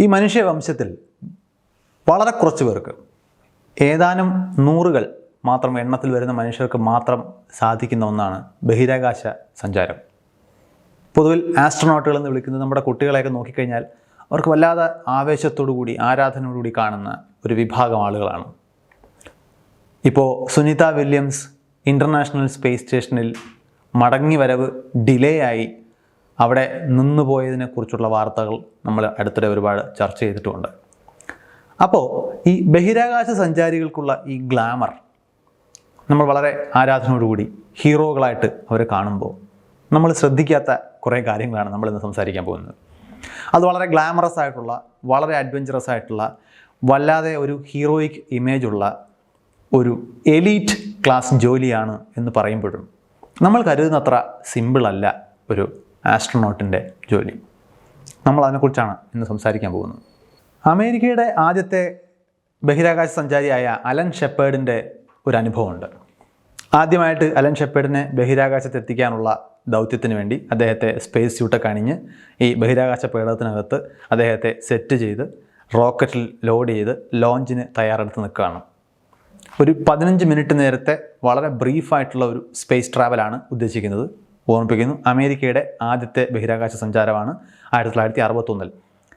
ഈ മനുഷ്യവംശത്തിൽ വളരെ കുറച്ച് പേർക്ക് ഏതാനും നൂറുകൾ മാത്രം എണ്ണത്തിൽ വരുന്ന മനുഷ്യർക്ക് മാത്രം സാധിക്കുന്ന ഒന്നാണ് ബഹിരാകാശ സഞ്ചാരം. പൊതുവിൽ ആസ്ട്രോനോട്ടുകൾ എന്ന് വിളിക്കുന്നത് നമ്മുടെ കുട്ടികളെയൊക്കെ നോക്കിക്കഴിഞ്ഞാൽ അവർക്ക് വല്ലാതെ ആവേശത്തോടു കൂടി ആരാധനയോടുകൂടി കാണുന്ന ഒരു വിഭാഗം ആളുകളാണ്. ഇപ്പോൾ സുനിത വില്യംസ് ഇന്റർനാഷണൽ സ്പേസ് സ്റ്റേഷനിൽ മടങ്ങി വരവ് ഡിലേ ആയി അവിടെ നിന്നു നിന്നുപോയതിനെക്കുറിച്ചുള്ള വാർത്തകൾ നമ്മൾ അടുത്തിടെ ഒരുപാട് ചർച്ച ചെയ്തിട്ടുമുണ്ട് അപ്പോൾ ഈ ബഹിരാകാശ സഞ്ചാരികൾക്കുള്ള ഈ ഗ്ലാമർ നമ്മൾ വളരെ ആരാധനയോടുകൂടി ഹീറോകളായിട്ട് അവരെ കാണുമ്പോൾ നമ്മൾ ശ്രദ്ധിക്കാത്ത കുറേ കാര്യങ്ങളാണ് നമ്മൾ ഇന്ന് സംസാരിക്കാൻ പോകുന്നത്. അത് വളരെ ഗ്ലാമറസ് ആയിട്ടുള്ള വളരെ അഡ്വഞ്ചറസ് ആയിട്ടുള്ള വല്ലാതെ ഒരു ഹീറോയിക് ഇമേജുള്ള ഒരു എലീറ്റ് ക്ലാസ് ജോലിയാണ് എന്ന് പറയുമ്പോഴും നമ്മൾ കരുതുന്നത്ര സിമ്പിളല്ല ഒരു ആസ്ട്രോനോട്ടിന്റെ ജോലി. നമ്മൾ അതിനെക്കുറിച്ചാണ് ഇന്ന് സംസാരിക്കാൻ പോകുന്നത്. അമേരിക്കയുടെ ആദ്യത്തെ ബഹിരാകാശ സഞ്ചാരിയായ അലൻ ഷെപ്പേർഡിന്റെ ഒരു അനുഭവമുണ്ട് ആദ്യമായിട്ട് അലൻ ഷെപ്പേർഡിനെ ബഹിരാകാശത്തെത്തിക്കാനുള്ള ദൗത്യത്തിന് വേണ്ടി അദ്ദേഹത്തെ സ്പേസ് സ്യൂട്ടൊക്കെ അണിഞ്ഞ് ഈ ബഹിരാകാശ പേടകത്തിനകത്ത് അദ്ദേഹത്തെ സെറ്റ് ചെയ്ത് റോക്കറ്റിൽ ലോഡ് ചെയ്ത് ലോഞ്ചിന് തയ്യാറെടുത്ത് നിൽക്കുകയാണ്. ഒരു പതിനഞ്ച് മിനിറ്റ് നേരത്തെ വളരെ ബ്രീഫായിട്ടുള്ള ഒരു സ്പേസ് ട്രാവലാണ് ഉദ്ദേശിക്കുന്നത്. ഓർമ്മിപ്പിക്കുന്നു. അമേരിക്കയുടെ ആദ്യത്തെ ബഹിരാകാശ സഞ്ചാരമാണ് ആയിരത്തി തൊള്ളായിരത്തി അറുപത്തൊന്നിൽ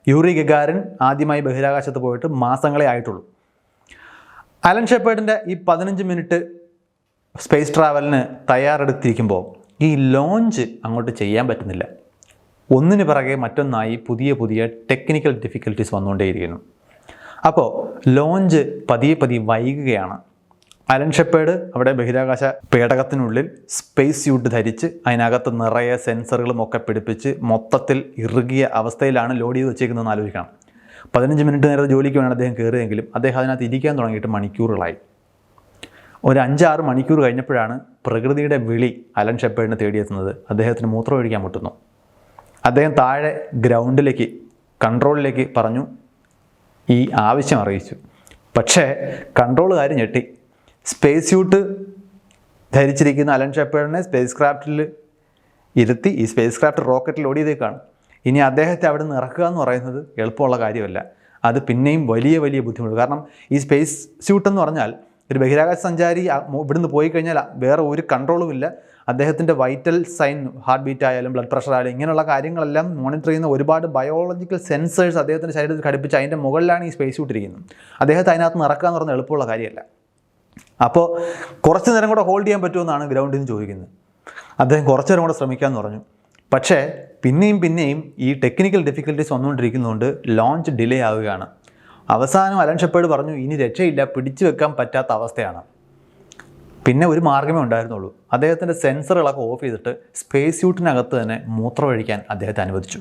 യൂറി ഗഗാരൻ ആദ്യമായി ബഹിരാകാശത്ത് പോയിട്ട് മാസങ്ങളെ ആയിട്ടുള്ളൂ. അലൻ ഷെപ്പേർഡിന്റെ ഈ പതിനഞ്ച് മിനിറ്റ് സ്പേസ് ട്രാവലിന് തയ്യാറെടുത്തിരിക്കുമ്പോൾ ഈ ലോഞ്ച് അങ്ങോട്ട് ചെയ്യാൻ പറ്റുന്നില്ല. ഒന്നിന് പിറകെ മറ്റൊന്നായി പുതിയ പുതിയ ടെക്നിക്കൽ ഡിഫിക്കൽട്ടീസ് വന്നുകൊണ്ടേയിരിക്കുന്നു. അപ്പോൾ ലോഞ്ച് പതിയെ പതിയെ വൈകുകയാണ്. അലൻ ഷെപ്പേഡ് അവിടെ ബഹിരാകാശ പേടകത്തിനുള്ളിൽ സ്പേസ് സ്യൂട്ട് ധരിച്ച് അതിനകത്ത് നിറയെ സെൻസറുകളും ഒക്കെ പിടിപ്പിച്ച് മൊത്തത്തിൽ ഇറുകിയ അവസ്ഥയിലാണ് ലോഡ് ചെയ്ത് വെച്ചേക്കുന്നതെന്ന് ആലോചിക്കണം. പതിനഞ്ച് മിനിറ്റ് നേരത്തെ ജോലിക്ക് വേണം അദ്ദേഹം കയറിയെങ്കിലും അദ്ദേഹം അതിനകത്ത് ഇരിക്കാൻ തുടങ്ങിയിട്ട് മണിക്കൂറുകളായി. ഒരു അഞ്ചാറ് മണിക്കൂർ കഴിഞ്ഞപ്പോഴാണ് പ്രകൃതിയുടെ വിളി അലൻ ഷെപ്പേഡിനെ തേടിയെത്തുന്നത്. അദ്ദേഹത്തിന് മൂത്രം ഒഴിക്കാൻ മുട്ടുന്നു അദ്ദേഹം താഴെ ഗ്രൗണ്ടിലേക്ക് കൺട്രോളിലേക്ക് പറഞ്ഞു ഈ ആവശ്യം അറിയിച്ചു. പക്ഷേ കൺട്രോളുകാർ ഞെട്ടി. സ്പേസ് സ്യൂട്ട് ധരിച്ചിരിക്കുന്ന അലൻ ഷെപ്പേഡിനെ സ്പേസ് ക്രാഫ്റ്റിൽ ഇരുത്തി ഈ സ്പേസ് ക്രാഫ്റ്റ് റോക്കറ്റിൽ ഓടിയതേക്കാണ്. ഇനി അദ്ദേഹത്തെ അവിടെ നിന്ന് ഇറക്കുക എന്ന് പറയുന്നത് എളുപ്പമുള്ള കാര്യമല്ല. അത് പിന്നെയും വലിയ വലിയ ബുദ്ധിമുട്ട്. കാരണം ഈ സ്പേസ് സ്യൂട്ട് എന്ന് പറഞ്ഞാൽ ഒരു ബഹിരാകാശ സഞ്ചാരി ഇവിടുന്ന് പോയി കഴിഞ്ഞാൽ വേറെ ഒരു കൺട്രോളും ഇല്ല. അദ്ദേഹത്തിന്റെ വൈറ്റൽ സൈൻ ഹാർട്ട് ബീറ്റ് ആയാലും ബ്ലഡ് പ്രഷർ ആയാലും ഇങ്ങനെയുള്ള കാര്യങ്ങളെല്ലാം മോണിറ്റർ ചെയ്യുന്ന ഒരുപാട് ബയോളജിക്കൽ സെൻസേഴ്സ് അദ്ദേഹത്തിന്റെ ശരീരത്തിൽ ഘടിപ്പിച്ച് അതിന്റെ മുകളിലാണ് ഈ സ്പേസ് സ്യൂട്ട് ഇരിക്കുന്നത്. അദ്ദേഹത്തെ അതിനകത്ത് നിന്ന് ഇറക്കുക എന്ന് പറഞ്ഞാൽ എളുപ്പമുള്ള കാര്യമല്ല. അപ്പോൾ കുറച്ച് നേരം കൂടെ ഹോൾഡ് ചെയ്യാൻ പറ്റുമെന്നാണ് ഗ്രൗണ്ടിൽ നിന്ന് ചോദിക്കുന്നത്. അദ്ദേഹം കുറച്ച് നേരം കൂടെ ശ്രമിക്കാമെന്ന് പറഞ്ഞു. പക്ഷേ പിന്നെയും പിന്നെയും ഈ ടെക്നിക്കൽ ഡിഫിക്കൽട്ടീസ് വന്നുകൊണ്ടിരിക്കുന്നതുകൊണ്ട് ലോഞ്ച് ഡിലേ ആവുകയാണ്. അവസാനം അലൻ ഷെപ്പേഡ് പറഞ്ഞു ഇനി രക്ഷയില്ല പിടിച്ചു വെക്കാൻ പറ്റാത്ത അവസ്ഥയാണ്. പിന്നെ ഒരു മാർഗമേ ഉണ്ടായിരുന്നുള്ളൂ. അദ്ദേഹത്തിന്റെ സെൻസറുകളൊക്കെ ഓഫ് ചെയ്തിട്ട് സ്പേസ് സ്യൂട്ടിനകത്ത് തന്നെ മൂത്രം ഒഴിക്കാൻ അദ്ദേഹത്തെ അനുവദിച്ചു.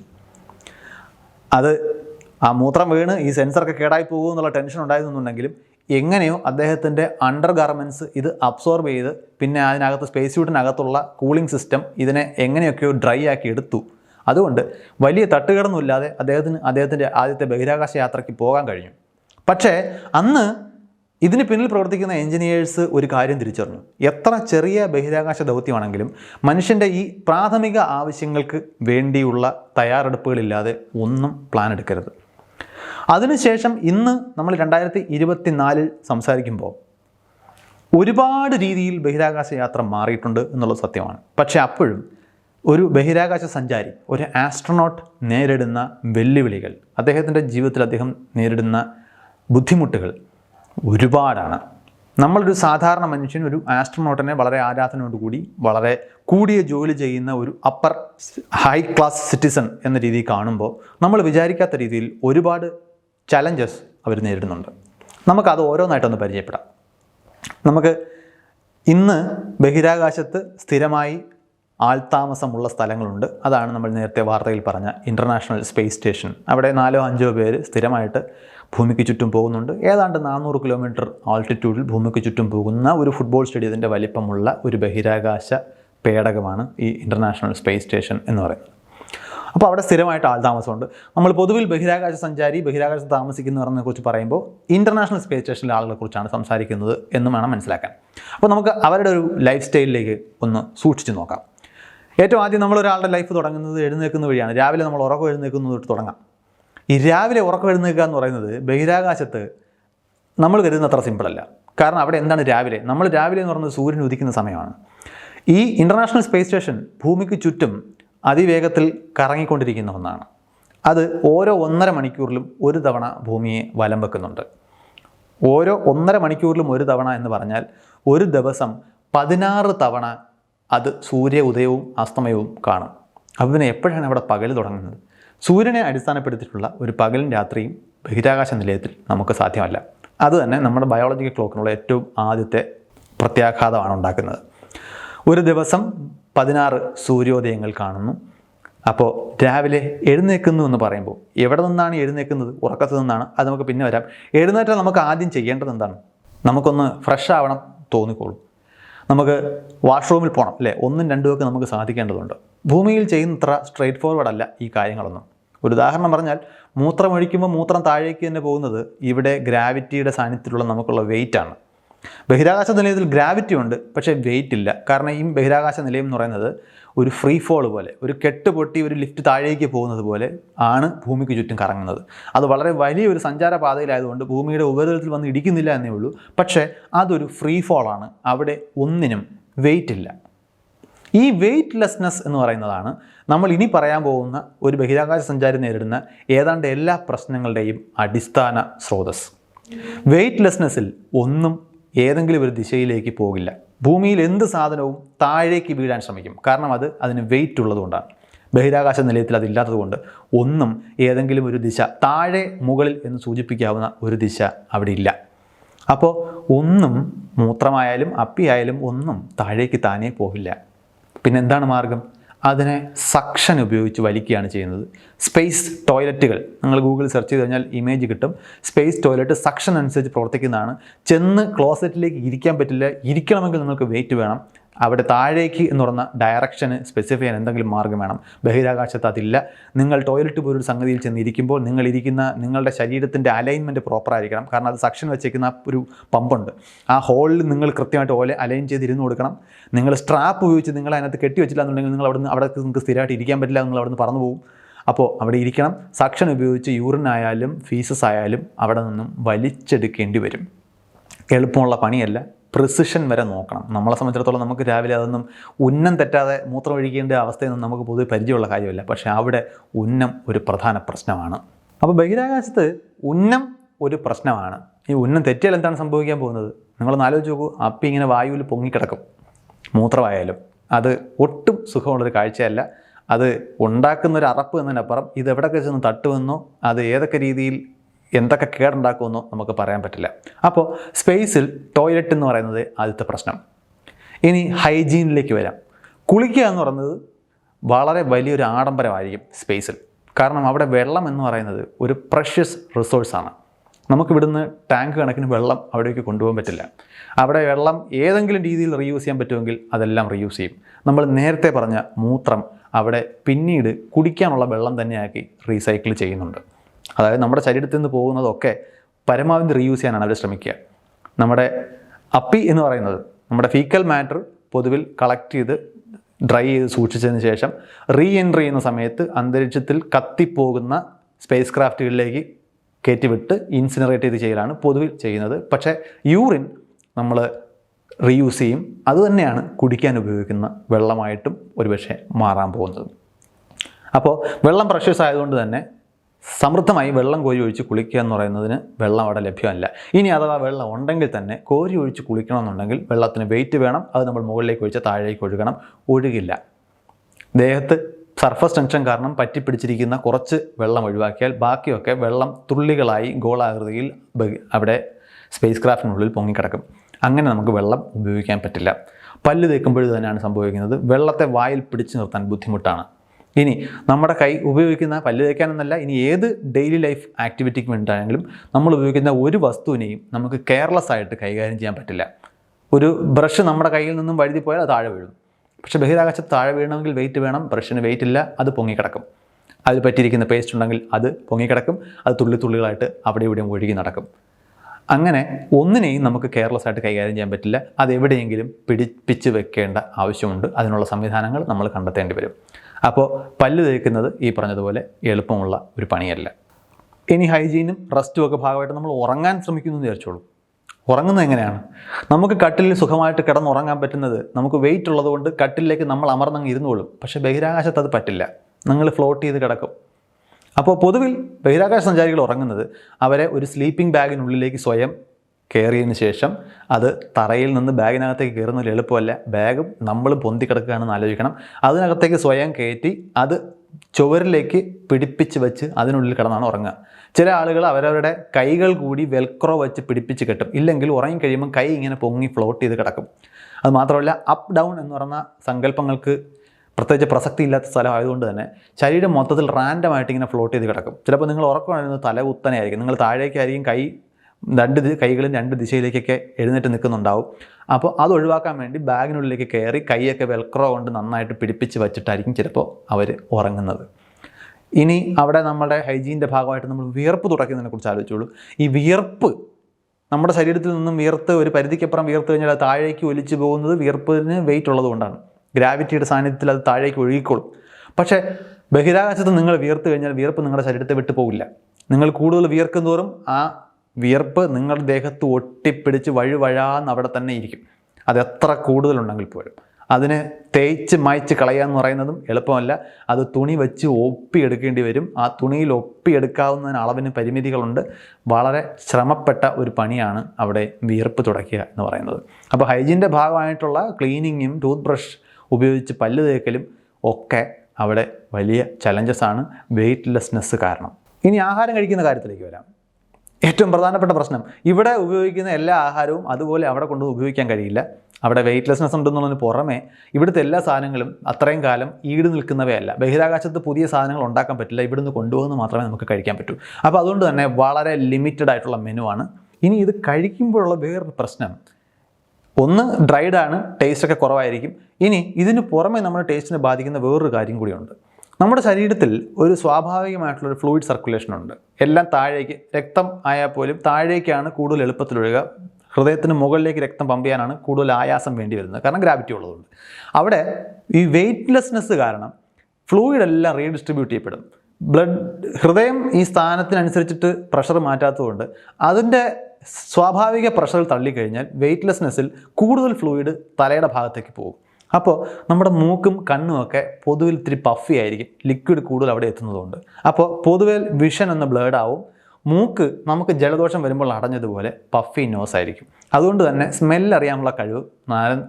അത് ആ മൂത്രം വീണ് ഈ സെൻസറൊക്കെ കേടായി പോകുമെന്നുള്ള ടെൻഷൻ ഉണ്ടായിരുന്നുണ്ടെങ്കിലും എങ്ങനെയോ അദ്ദേഹത്തിന്റെ അണ്ടർ ഗാർമെന്റ്സ് ഇത് അബ്സോർബ് ചെയ്ത് പിന്നെ അതിനകത്ത് സ്പേസ് സ്യൂട്ടിനകത്തുള്ള കൂളിംഗ് സിസ്റ്റം ഇതിനെ എങ്ങനെയൊക്കെയോ ഡ്രൈ ആക്കി എടുത്തു. അതുകൊണ്ട് വലിയ തട്ടുകടൊന്നുമില്ലാതെ അദ്ദേഹത്തിന് അദ്ദേഹത്തിന്റെ ആദ്യത്തെ ബഹിരാകാശ യാത്രയ്ക്ക് പോകാൻ കഴിഞ്ഞു. പക്ഷേ അന്ന് ഇതിന് പിന്നിൽ പ്രവർത്തിക്കുന്ന എഞ്ചിനീയേഴ്സ് ഒരു കാര്യം തിരിച്ചറിഞ്ഞു. എത്ര ചെറിയ ബഹിരാകാശ ദൗത്യമാണെങ്കിലും മനുഷ്യന്റെ ഈ പ്രാഥമിക ആവശ്യങ്ങൾക്ക് വേണ്ടിയുള്ള തയ്യാറെടുപ്പുകളില്ലാതെ ഒന്നും പ്ലാൻ എടുക്കരുത്. അതിനുശേഷം ഇന്ന് നമ്മൾ രണ്ടായിരത്തി ഇരുപത്തി നാലിൽ സംസാരിക്കുമ്പോൾ ഒരുപാട് രീതിയിൽ ബഹിരാകാശ യാത്ര മാറിയിട്ടുണ്ട് എന്നുള്ളത് സത്യമാണ്. പക്ഷേ അപ്പോഴും ഒരു ബഹിരാകാശ സഞ്ചാരി ഒരു ആസ്ട്രോണോട്ട് നേരിടുന്ന വെല്ലുവിളികൾ അദ്ദേഹത്തിന്റെ ജീവിതത്തിൽ അദ്ദേഹം നേരിടുന്ന ബുദ്ധിമുട്ടുകൾ ഒരുപാടാണ്. നമ്മളൊരു സാധാരണ മനുഷ്യൻ ഒരു ആസ്ട്രോണോട്ടിനെ വളരെ ആരാധനയോടുകൂടി വളരെ കൂടിയ ജോലി ചെയ്യുന്ന ഒരു അപ്പർ ഹൈ ക്ലാസ് സിറ്റിസൺ എന്ന രീതിയിൽ കാണുമ്പോൾ നമ്മൾ വിചാരിക്കാത്ത രീതിയിൽ ഒരുപാട് ചലഞ്ചസ് അവർ നേരിടുന്നുണ്ട്. നമുക്കത് ഓരോന്നായിട്ടൊന്ന് പരിചയപ്പെടാം. നമുക്ക് ഇന്ന് ബഹിരാകാശത്ത് സ്ഥിരമായി ആൾതാമസമുള്ള സ്ഥലങ്ങളുണ്ട്. അതാണ് നമ്മൾ നേരത്തെ വാർത്തയിൽ പറഞ്ഞ ഇന്റർനാഷണൽ സ്പേസ് സ്റ്റേഷൻ അവിടെ നാലോ അഞ്ചോ പേര് സ്ഥിരമായിട്ട് ഭൂമിക്ക് ചുറ്റും പോകുന്നുണ്ട്. ഏതാണ്ട് നാനൂറ് കിലോമീറ്റർ ആൾട്ടിറ്റ്യൂഡിൽ ഭൂമിക്ക് ചുറ്റും പോകുന്ന ഒരു ഫുട്ബോൾ സ്റ്റേഡിയത്തിന്റെ വലിപ്പമുള്ള ഒരു ബഹിരാകാശ പേടകമാണ് ഈ ഇന്റർനാഷണൽ സ്പേസ് സ്റ്റേഷൻ എന്ന് പറയുന്നത്. അപ്പോൾ അവിടെ സ്ഥിരമായിട്ട് ആൾ താമസമുണ്ട്. നമ്മൾ പൊതുവിൽ ബഹിരാകാശ സഞ്ചാരി ബഹിരാകാശത്ത് താമസിക്കുന്നവരെ കുറിച്ച് പറയുമ്പോൾ ഇന്റർനാഷണൽ സ്പേസ് സ്റ്റേഷനിലെ ആളുകളെ കുറിച്ചാണ് സംസാരിക്കുന്നത് എന്ന് വേണം മനസ്സിലാക്കാൻ. അപ്പോൾ നമുക്ക് അവരുടെ ഒരു ലൈഫ് സ്റ്റൈലിലേക്ക് ഒന്ന് സൂക്ഷിച്ചു നോക്കാം. ഏറ്റവും ആദ്യം നമ്മൾ ഒരാളുടെ ലൈഫ് തുടങ്ങുന്നത് എഴുന്നേൽക്കുന്ന വഴിയാണ്. രാവിലെ നമ്മൾ ഉറക്കം എഴുന്നേൽക്കുന്നത് തൊട്ട് തുടങ്ങാം. ഈ രാവിലെ ഉറക്കം എഴുന്നേൽക്കുക എന്ന് പറയുന്നത് ബഹിരാകാശത്ത് നമ്മൾ കരുതുന്ന അത്ര സിമ്പിളല്ല കാരണം അവിടെ എന്താണ് രാവിലെ? നമ്മൾ രാവിലെ എന്ന് പറയുന്നത് സൂര്യൻ ഉദിക്കുന്ന സമയമാണ്. ഈ ഇന്റർനാഷണൽ സ്പേസ് സ്റ്റേഷൻ ഭൂമിക്ക് ചുറ്റും അതിവേഗത്തിൽ കറങ്ങിക്കൊണ്ടിരിക്കുന്ന ഒന്നാണ്. അത് ഓരോ ഒന്നര മണിക്കൂറിലും ഒരു തവണ ഭൂമിയെ വലം വെക്കുന്നുണ്ട്. ഓരോ ഒന്നര മണിക്കൂറിലും ഒരു തവണ എന്ന് പറഞ്ഞാൽ ഒരു ദിവസം പതിനാറ് തവണ അത് സൂര്യ ഉദയവും അസ്തമയവും കാണും. പിന്നെ എപ്പോഴാണ് അവിടെ പകൽ തുടങ്ങുന്നത്? സൂര്യനെ അടിസ്ഥാനപ്പെടുത്തിയിട്ടുള്ള ഒരു പകലും രാത്രിയും ബഹിരാകാശ നിലയത്തിൽ നമുക്ക് സാധ്യമല്ല. അത് തന്നെ നമ്മുടെ ബയോളജിക്കൽ ക്ലോക്കിനുള്ള ഏറ്റവും ആദ്യത്തെ പ്രത്യാഘാതമാണ് ഉണ്ടാക്കുന്നത്. ഒരു ദിവസം പതിനാറ് സൂര്യോദയങ്ങൾ കാണുന്നു. അപ്പോൾ രാവിലെ എഴുന്നേൽക്കുന്നു എന്ന് പറയുമ്പോൾ എവിടെ നിന്നാണ് എഴുന്നേൽക്കുന്നത്? ഉറക്കത്തു നിന്നാണ്. അത് നമുക്ക് പിന്നെ വരാം. എഴുന്നേറ്റാൽ നമുക്ക് ആദ്യം ചെയ്യേണ്ടത് എന്താണ്? നമുക്കൊന്ന് ഫ്രഷ് ആവണം തോന്നിക്കോളും. നമുക്ക് വാഷ്റൂമിൽ പോകണം അല്ലേ? ഒന്നും രണ്ടും ഒക്കെ നമുക്ക് സാധിക്കേണ്ടതുണ്ട്. ഭൂമിയിൽ ചെയ്യുന്നത്ര സ്ട്രെയിറ്റ് ഫോർവേഡ് അല്ല ഈ കാര്യങ്ങളൊന്നും. ഒരു ഉദാഹരണം പറഞ്ഞാൽ മൂത്രമൊഴിക്കുമ്പോൾ മൂത്രം താഴേക്ക് തന്നെ പോകുന്നത് ഇവിടെ ഗ്രാവിറ്റിയുടെ സാന്നിധ്യത്തിലുള്ള നമുക്കുള്ള വെയിറ്റ് ആണ്. ബഹിരാകാശ നിലയത്തിൽ ഗ്രാവിറ്റി ഉണ്ട് പക്ഷേ വെയിറ്റ് ഇല്ല. കാരണം ഈ ബഹിരാകാശ നിലയം എന്ന് പറയുന്നത് ഒരു ഫ്രീ ഫോൾ പോലെ ഒരു കെട്ട് പൊട്ടി ഒരു ലിഫ്റ്റ് താഴേക്ക് പോകുന്നത് പോലെ ആണ് ഭൂമിക്ക് ചുറ്റും കറങ്ങുന്നത്. അത് വളരെ വലിയൊരു സഞ്ചാര പാതയിലായതുകൊണ്ട് ഭൂമിയുടെ ഉപരിതലത്തിൽ വന്ന് ഇടിക്കുന്നില്ല എന്നേ ഉള്ളൂ. പക്ഷേ അതൊരു ഫ്രീ ഫോളാണ് അവിടെ ഒന്നിനും വെയിറ്റ് ഇല്ല. ഈ വെയ്റ്റ്ലെസ്നെസ് എന്ന് പറയുന്നതാണ് നമ്മൾ ഇനി പറയാൻ പോകുന്ന ഒരു ബഹിരാകാശ സഞ്ചാരി നേരിടുന്ന ഏതാണ്ട് എല്ലാ പ്രശ്നങ്ങളുടെയും അടിസ്ഥാന സ്രോതസ് വെയ്റ്റ്ലെസ്നെസ്സിൽ ഒന്നും ഏതെങ്കിലും ഒരു ദിശയിലേക്ക് പോകില്ല. ഭൂമിയിൽ എന്ത് സാധനവും താഴേക്ക് വീഴാൻ ശ്രമിക്കും. കാരണം അത് അതിന് വെയിറ്റ് ഉള്ളതുകൊണ്ടാണ്. ബഹിരാകാശ നിലയത്തിൽ അതില്ലാത്തതുകൊണ്ട് ഒന്നും ഏതെങ്കിലും ഒരു ദിശ താഴെ മുകളിൽ എന്ന് സൂചിപ്പിക്കാവുന്ന ഒരു ദിശ അവിടെ ഇല്ല. അപ്പോൾ ഒന്നും മൂത്രമായാലും അപ്പിയായാലും ഒന്നും താഴേക്ക് താനേ പോകില്ല പിന്നെന്താണ് മാർഗം? അതിനെ സക്ഷൻ ഉപയോഗിച്ച് വലിക്കുകയാണ് ചെയ്യുന്നത്. സ്പേസ് ടോയ്ലറ്റുകൾ നിങ്ങൾ ഗൂഗിൾ സെർച്ച് ചെയ്ത് കഴിഞ്ഞാൽ ഇമേജ് കിട്ടും. സ്പേസ് ടോയ്ലറ്റ് സക്ഷൻ അനുസരിച്ച് പ്രവർത്തിക്കുന്നതാണ്. ചെന്ന് ക്ലോസറ്റിലേക്ക് ഇരിക്കാൻ പറ്റില്ല. ഇരിക്കണമെങ്കിൽ നിങ്ങൾക്ക് വെയിറ്റ് വേണം. അവിടെ താഴേക്ക് എന്ന് പറഞ്ഞ ഡയറക്ഷന് സ്പെസിഫൈ ചെയ്യാൻ എന്തെങ്കിലും മാർഗം വേണം. ബഹിരാകാശത്ത് അതില്ല. നിങ്ങൾ ടോയ്ലറ്റ് പോലൊരു സംഗതിയിൽ ചെന്നിരിക്കുമ്പോൾ നിങ്ങൾ ഇരിക്കുന്ന നിങ്ങളുടെ ശരീരത്തിന്റെ അലൈൻമെന്റ് പ്രോപ്പർ ആയിരിക്കണം. കാരണം അത് സക്ഷൻ വെച്ചേക്കുന്ന ഒരു പമ്പുണ്ട്. ആ ഹോളിൽ നിങ്ങൾ കൃത്യമായിട്ട് ഓലെ അലൈൻ ചെയ്തിരുന്ന് കൊടുക്കണം. നിങ്ങൾ സ്ട്രാപ്പ് ഉപയോഗിച്ച് നിങ്ങൾ അതിനകത്ത് കെട്ടി വെച്ചില്ല എന്നുണ്ടെങ്കിൽ നിങ്ങൾ അവിടെ അവിടെ നിങ്ങൾക്ക് സ്ഥിരമായിട്ട് ഇരിക്കാൻ പറ്റില്ല നിങ്ങൾ അവിടെ നിന്ന് പറന്നു പോകും. അപ്പോൾ അവിടെ ഇരിക്കണം. സക്ഷൻ ഉപയോഗിച്ച് യൂറിൻ ആയാലും ഫീസസ് ആയാലും അവിടെ നിന്നും വലിച്ചെടുക്കേണ്ടി വരും. എളുപ്പമുള്ള പണിയല്ല. പ്രിസിഷൻ വരെ നോക്കണം. നമ്മളെ സംബന്ധിച്ചിടത്തോളം നമുക്ക് രാവിലെ അതൊന്നും ഉന്നം തെറ്റാതെ മൂത്രം ഒഴിക്കേണ്ട അവസ്ഥയൊന്നും നമുക്ക് പൊതുവെ പരിചയമുള്ള കാര്യമല്ല. പക്ഷേ അവിടെ ഉന്നം ഒരു പ്രധാന പ്രശ്നമാണ്. അപ്പോൾ ബഹിരാകാശത്ത് ഉന്നം ഒരു പ്രശ്നമാണ്. ഈ ഉന്നം തെറ്റിയാൽ എന്താണ് സംഭവിക്കാൻ പോകുന്നത്? നിങ്ങളൊന്ന് ആലോചിച്ച് നോക്കൂ. അപ്പി ഇങ്ങനെ വായുവിൽ പൊങ്ങിക്കിടക്കും. മൂത്രമായാലും. അത് ഒട്ടും സുഖമുള്ളൊരു കാഴ്ചയല്ല. അത് ഉണ്ടാക്കുന്ന ഒരു അറപ്പ് എന്നതിനപ്പുറം ഇത് എവിടെയൊക്കെ ചെന്ന് തട്ടുമെന്നോ അത് ഏതൊക്കെ രീതിയിൽ എന്തൊക്കെ കേടുണ്ടാക്കുമെന്നോ നമുക്ക് പറയാൻ പറ്റില്ല. അപ്പോൾ സ്പേസിൽ ടോയ്ലറ്റ് എന്ന് പറയുന്നത് ആദ്യത്തെ പ്രശ്നം. ഇനി ഹൈജീനിലേക്ക് വരാം. കുളിക്കുക എന്ന് പറയുന്നത് വളരെ വലിയൊരു ആഡംബരമായിരിക്കും സ്പേസിൽ കാരണം അവിടെ വെള്ളം എന്ന് പറയുന്നത് ഒരു പ്രഷ്യസ് റിസോഴ്സാണ് നമുക്ക് ഇവിടുന്ന് ടാങ്ക് കണക്കിന് വെള്ളം അവിടേക്ക് കൊണ്ടുപോകാൻ പറ്റില്ല. അവിടെ വെള്ളം ഏതെങ്കിലും രീതിയിൽ റീയൂസ് ചെയ്യാൻ പറ്റുമെങ്കിൽ അതെല്ലാം റീയൂസ് ചെയ്യും. നമ്മൾ നേരത്തെ പറഞ്ഞ മൂത്രം അവിടെ പിന്നീട് കുടിക്കാനുള്ള വെള്ളം തന്നെയാക്കി റീസൈക്കിൾ ചെയ്യുന്നുണ്ട്. അതായത് നമ്മുടെ ശരീരത്തിൽ നിന്ന് പോകുന്നതൊക്കെ പരമാവധി റീയൂസ് ചെയ്യാനാണ് അവർ ശ്രമിക്കുക. നമ്മുടെ അപ്പി എന്ന് പറയുന്നത് നമ്മുടെ ഫീക്കൽ മാറ്റർ പൊതുവിൽ കളക്ട് ചെയ്ത് ഡ്രൈ ചെയ്ത് സൂക്ഷിച്ചതിന് ശേഷം റീ എൻട്രി ചെയ്യുന്ന സമയത്ത് അന്തരീക്ഷത്തിൽ കത്തിപ്പോകുന്ന സ്പേസ് ക്രാഫ്റ്റുകളിലേക്ക് കയറ്റിവിട്ട് ഇൻസിനറേറ്റ് ചെയ്ത് ചെയ്യലാണ് പൊതുവിൽ ചെയ്യുന്നത്. പക്ഷേ യൂറിൻ നമ്മൾ റീയൂസ് ചെയ്യും. അതുതന്നെയാണ് കുടിക്കാൻ ഉപയോഗിക്കുന്ന വെള്ളമായിട്ടും ഒരുപക്ഷെ മാറാൻ പോകുന്നത്. അപ്പോൾ വെള്ളം പ്രഷ്യസ് ആയതുകൊണ്ട് തന്നെ സമൃദ്ധമായി വെള്ളം കോരി ഒഴിച്ച് കുളിക്കുക എന്ന് പറയുന്നതിന് വെള്ളം അവിടെ ലഭ്യമല്ല. ഇനി അഥവാ വെള്ളം ഉണ്ടെങ്കിൽ തന്നെ കോരി ഒഴിച്ച് കുളിക്കണമെന്നുണ്ടെങ്കിൽ വെള്ളത്തിന് വെയിറ്റ് വേണം. അത് നമ്മൾ മുകളിലേക്ക് ഒഴിച്ച് താഴേക്ക് ഒഴുകണം. ഒഴുകില്ല. ദേഹത്ത് സർഫസ് ടെൻഷൻ കാരണം പറ്റിപ്പിടിച്ചിരിക്കുന്ന കുറച്ച് വെള്ളം ഒഴിവാക്കിയാൽ ബാക്കിയൊക്കെ വെള്ളം തുള്ളികളായി ഗോളാകൃതിയിൽ അവിടെ സ്പേസ് ക്രാഫ്റ്റിനുള്ളിൽ പൊങ്ങിക്കിടക്കും. അങ്ങനെ നമുക്ക് വെള്ളം ഉപയോഗിക്കാൻ പറ്റില്ല. പല്ല് തേക്കുമ്പോഴും തന്നെയാണ് സംഭവിക്കുന്നത്. വെള്ളത്തെ വായിൽ പിടിച്ചു നിർത്താൻ ബുദ്ധിമുട്ടാണ്. ഇനി നമ്മുടെ കൈ ഉപയോഗിക്കുന്ന പല്ല് തേക്കാനെന്നല്ല ഇനി ഏത് ഡെയിലി ലൈഫ് ആക്ടിവിറ്റിക്ക് വേണ്ടിയിട്ടാണെങ്കിലും നമ്മൾ ഉപയോഗിക്കുന്ന ഒരു വസ്തുവിനെയും നമുക്ക് കെയർലെസ് ആയിട്ട് കൈകാര്യം ചെയ്യാൻ പറ്റില്ല. ഒരു ബ്രഷ് നമ്മുടെ കയ്യിൽ നിന്നും വഴുതി പോയാൽ അത് താഴെ വീഴും. പക്ഷെ ബഹിരാകാശത്ത് താഴെ വീഴണമെങ്കിൽ വെയിറ്റ് വേണം ബ്രഷിന് വെയിറ്റ് ഇല്ല അത് പൊങ്ങിക്കിടക്കും അതിൽ പറ്റിയിരിക്കുന്ന പേസ്റ്റ് ഉണ്ടെങ്കിൽ അത് പൊങ്ങിക്കിടക്കും അത് തുള്ളി തുള്ളികളായിട്ട് അവിടെ ഇവിടെയും ഒഴുകി നടക്കും. അങ്ങനെ ഒന്നിനെയും നമുക്ക് കെയർലെസ് ആയിട്ട് കൈകാര്യം ചെയ്യാൻ പറ്റില്ല. അത് എവിടെയെങ്കിലും പിടിപ്പിച്ച് വെക്കേണ്ട ആവശ്യമുണ്ട്. അതിനുള്ള സംവിധാനങ്ങൾ നമ്മൾ കണ്ടെത്തേണ്ടി വരും. അപ്പോൾ പല്ല് തേക്കുന്നത് ഈ പറഞ്ഞതുപോലെ എളുപ്പമുള്ള ഒരു പണിയല്ല. ഇനി ഹൈജീനും റെസ്റ്റും ഒക്കെ ഭാഗമായിട്ട് നമ്മൾ ഉറങ്ങാൻ ശ്രമിക്കുന്നു എന്ന് വിചാരിച്ചോളൂ. ഉറങ്ങുന്നത് എങ്ങനെയാണ്? നമുക്ക് കട്ടിൽ സുഖമായിട്ട് കിടന്നുറങ്ങാൻ പറ്റുന്നത് നമുക്ക് വെയിറ്റ് ഉള്ളതുകൊണ്ട് കട്ടിലേക്ക് നമ്മൾ അമർന്നങ്ങ് ഇരുന്നോളും പക്ഷേ ബഹിരാകാശത്ത് അത് പറ്റില്ല. നിങ്ങൾ ഫ്ലോട്ട് ചെയ്ത് കിടക്കും. അപ്പോൾ പൊതുവിൽ ബഹിരാകാശ സഞ്ചാരികൾ ഉറങ്ങുന്നത് അവരെ ഒരു സ്ലീപ്പിംഗ് ബാഗിനുള്ളിലേക്ക് സ്വയം കയറിയതിന് ശേഷം അത് തറയിൽ നിന്ന് ബാഗിനകത്തേക്ക് കയറുന്ന ഒരു എളുപ്പമല്ല. ബാഗും നമ്മൾ പൊന്തി കിടക്കുകയാണെന്ന് ആലോചിക്കണം. അതിനകത്തേക്ക് സ്വയം കയറ്റി അത് ചുവരിലേക്ക് പിടിപ്പിച്ച് വെച്ച് അതിനുള്ളിൽ കിടന്നാണ് ഉറങ്ങുക. ചില ആളുകൾ അവരവരുടെ കൈകൾ കൂടി വെൽക്രോ വെച്ച് പിടിപ്പിച്ച് കെട്ടും. ഇല്ലെങ്കിൽ ഉറങ്ങി കഴിയുമ്പോൾ കൈ ഇങ്ങനെ പൊങ്ങി ഫ്ലോട്ട് ചെയ്ത് കിടക്കും. അത് മാത്രമല്ല അപ്പ് ഡൗൺ എന്ന് പറയുന്ന സങ്കല്പങ്ങൾക്ക് പ്രത്യേകിച്ച് പ്രസക്തി ഇല്ലാത്ത സ്ഥലമായതുകൊണ്ട് തന്നെ ശരീരം മൊത്തത്തിൽ റാൻഡമായിട്ട് ഇങ്ങനെ ഫ്ലോട്ട് ചെയ്ത് കിടക്കും. ചിലപ്പോൾ നിങ്ങൾ ഉറക്കമായിരുന്നു തല കുത്തനെ ആയിരിക്കും നിങ്ങൾ താഴേക്കായിരിക്കും കൈ രണ്ട് കൈകളും രണ്ട് ദിശയിലേക്കൊക്കെ എഴുന്നേറ്റ് നിൽക്കുന്നുണ്ടാവും. അപ്പോൾ അത് ഒഴിവാക്കാൻ വേണ്ടി ബാഗിനുള്ളിലേക്ക് കയറി കൈയൊക്കെ വെൽക്രോ കൊണ്ട് നന്നായിട്ട് പിടിപ്പിച്ച് വെച്ചിട്ടായിരിക്കും ചിലപ്പോൾ അവർ ഉറങ്ങുന്നത്. ഇനി അവിടെ നമ്മുടെ ഹൈജീന്റെ ഭാഗമായിട്ട് നമ്മൾ വിയർപ്പ് തുടയ്ക്കുന്നതിനെ കുറിച്ച് ആലോചിച്ചോളൂ. ഈ വിയർപ്പ് നമ്മുടെ ശരീരത്തിൽ നിന്നും വിയർത്ത് ഒരു പരിധിക്കപ്പുറം വിയർത്ത് കഴിഞ്ഞാൽ താഴേക്ക് ഒലിച്ചു പോകുന്നത് വിയർപ്പിന് വെയിറ്റ് ഉള്ളതുകൊണ്ടാണ് ഗ്രാവിറ്റിയുടെ സാന്നിധ്യത്തിൽ അത് താഴേക്ക് ഒഴുകിക്കോളും. പക്ഷേ ബഹിരാകാശത്ത് നിങ്ങൾ വിയർത്ത് കഴിഞ്ഞാൽ വിയർപ്പ് നിങ്ങളുടെ ശരീരത്തെ വിട്ടു പോകില്ല. നിങ്ങൾ കൂടുതൽ വിയർക്കും തോറും ആ വിയർപ്പ് നിങ്ങളുടെ ദേഹത്ത് ഒട്ടിപ്പിടിച്ച് വഴുവഴാന്ന് അവിടെ തന്നെ ഇരിക്കും. അത് എത്ര കൂടുതലുണ്ടെങ്കിൽ പോലും. അതിന് തേച്ച് മായ്ച്ച് കളയുക എന്ന് പറയുന്നതും എളുപ്പമല്ല. അത് തുണി വെച്ച് ഒപ്പിയെടുക്കേണ്ടി വരും. ആ തുണിയിൽ ഒപ്പിയെടുക്കാവുന്നതിന് അളവിന് പരിമിതികളുണ്ട്. വളരെ ശ്രമപ്പെട്ട ഒരു പണിയാണ് അവിടെ വിയർപ്പ് തുടയ്ക്കുക എന്ന് പറയുന്നത്. അപ്പോൾ ഹൈജീന്റെ ഭാഗമായിട്ടുള്ള ക്ലീനിങ്ങും ടൂത്ത് ബ്രഷ് ഉപയോഗിച്ച് പല്ല് തേക്കലും ഒക്കെ അവിടെ വലിയ ചലഞ്ചസ് ആണ്. വെയ്റ്റ്ലെസ്നെസ് കാരണം. ഇനി ആഹാരം കഴിക്കുന്ന കാര്യത്തിലേക്ക് വരാം. ഏറ്റവും പ്രധാനപ്പെട്ട പ്രശ്നം. ഇവിടെ ഉപയോഗിക്കുന്ന എല്ലാ ആഹാരവും അതുപോലെ അവിടെ കൊണ്ട് ഉപയോഗിക്കാൻ കഴിയില്ല. അവിടെ വെയിറ്റ്ലെസ്നെസ് ഉണ്ടെന്നുള്ളതിന് പുറമേ ഇവിടുത്തെ എല്ലാ സാധനങ്ങളും അത്രയും കാലം ഈട് നിൽക്കുന്നവയല്ല. ബഹിരാകാശത്ത് പുതിയ സാധനങ്ങൾ ഉണ്ടാക്കാൻ പറ്റില്ല. ഇവിടുന്ന് കൊണ്ടുപോകുന്നത് മാത്രമേ നമുക്ക് കഴിക്കാൻ പറ്റൂ. അപ്പോൾ അതുകൊണ്ട് തന്നെ വളരെ ലിമിറ്റഡ് ആയിട്ടുള്ള മെനു ആണ്. ഇനി ഇത് കഴിക്കുമ്പോഴുള്ള വേറൊരു പ്രശ്നം. ഒന്ന് ഡ്രൈഡ് ആണ്. ടേസ്റ്റ് ഒക്കെ കുറവായിരിക്കും. ഇനി ഇതിന് പുറമെ നമ്മുടെ ടേസ്റ്റിനെ ബാധിക്കുന്ന വേറൊരു കാര്യം കൂടിയുണ്ട്. നമ്മുടെ ശരീരത്തിൽ ഒരു സ്വാഭാവികമായിട്ടുള്ളൊരു ഫ്ലൂയിഡ് സർക്കുലേഷൻ ഉണ്ട്. എല്ലാം താഴേക്ക് രക്തം ആയാൽ പോലും താഴേക്കാണ് കൂടുതൽ എളുപ്പത്തിൽ ഒഴുകുക ഹൃദയത്തിന് മുകളിലേക്ക് രക്തം പമ്പ് ചെയ്യാനാണ് കൂടുതൽ ആയാസം വേണ്ടി വരുന്നത്. കാരണം ഗ്രാവിറ്റി ഉള്ളതുകൊണ്ട്. അവിടെ ഈ വെയ്റ്റ്ലെസ്നെസ് കാരണം ഫ്ലൂയിഡ് എല്ലാം റീഡിസ്ട്രിബ്യൂട്ട് ചെയ്യപ്പെടും. ബ്ലഡ് ഹൃദയം ഈ സ്ഥാനത്തിനനുസരിച്ചിട്ട് പ്രഷർ മാറ്റാത്തതുകൊണ്ട് അതിന്റെ സ്വാഭാവിക പ്രഷറിൽ തള്ളിക്കഴിഞ്ഞാൽ വെയ്റ്റ്ലെസ്നെസ്സിൽ കൂടുതൽ ഫ്ലൂയിഡ് തലയുടെ ഭാഗത്തേക്ക് പോകും. അപ്പോൾ നമ്മുടെ മൂക്കും കണ്ണും ഒക്കെ പൊതുവിൽ ഇത്തിരി പഫി ആയിരിക്കും. ലിക്വിഡ് കൂടുതൽ അവിടെ എത്തുന്നതുകൊണ്ട്. അപ്പോൾ പൊതുവെ വിഷൻ എന്ന ബ്ലേഡ് ആവും. മൂക്ക് നമുക്ക് ജലദോഷം വരുമ്പോൾ അടഞ്ഞതുപോലെ പഫി നോസ് ആയിരിക്കും. അതുകൊണ്ട് തന്നെ സ്മെല്ലറിയാനുള്ള കഴിവ്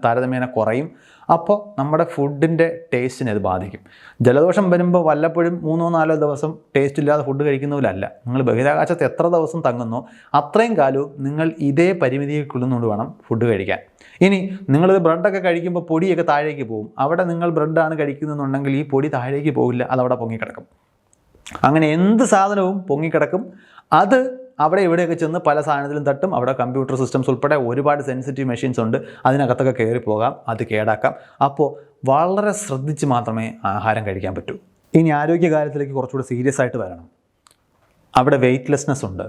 താരതമ്യേന കുറയും. അപ്പോൾ നമ്മുടെ ഫുഡിന്റെ ടേസ്റ്റിനെ അത് ബാധിക്കും. ജലദോഷം വരുമ്പോൾ വല്ലപ്പോഴും മൂന്നോ നാലോ ദിവസം ടേസ്റ്റ് ഇല്ലാതെ ഫുഡ് കഴിക്കുന്നവരല്ല. നിങ്ങൾ ബഹിരാകാശത്ത് എത്ര ദിവസം തങ്ങുന്നു അത്രയും കാലവും നിങ്ങൾ ഇതേ പരിമിതിക്കുള്ളുന്നുകൊണ്ട് വേണം ഫുഡ് കഴിക്കാൻ. ഇനി നിങ്ങളിത് ബ്രെഡൊക്കെ കഴിക്കുമ്പോൾ പൊടിയൊക്കെ താഴേക്ക് പോകും. അവിടെ നിങ്ങൾ ബ്രെഡാണ് കഴിക്കുന്നതെന്നുണ്ടെങ്കിൽ ഈ പൊടി താഴേക്ക് പോകില്ല അതവിടെ പൊങ്ങിക്കിടക്കും. അങ്ങനെ എന്ത് സാധനവും പൊങ്ങിക്കിടക്കും. അത് അവിടെ ഇവിടെയൊക്കെ ചെന്ന് പല സാധനത്തിലും തട്ടും. അവിടെ കമ്പ്യൂട്ടർ സിസ്റ്റംസ് ഉൾപ്പെടെ ഒരുപാട് സെൻസിറ്റീവ് മെഷീൻസ് ഉണ്ട്. അതിനകത്തൊക്കെ കയറി പോകാം. അത് കേടാക്കാം. അപ്പോൾ വളരെ ശ്രദ്ധിച്ച് മാത്രമേ ആഹാരം കഴിക്കാൻ പറ്റൂ. ഇനി ആരോഗ്യ കാര്യത്തിലേക്ക് കുറച്ചുകൂടി സീരിയസ് ആയിട്ട് വരണം. അവിടെ വെയ്റ്റ്ലെസ്നെസ് ഉണ്ട്.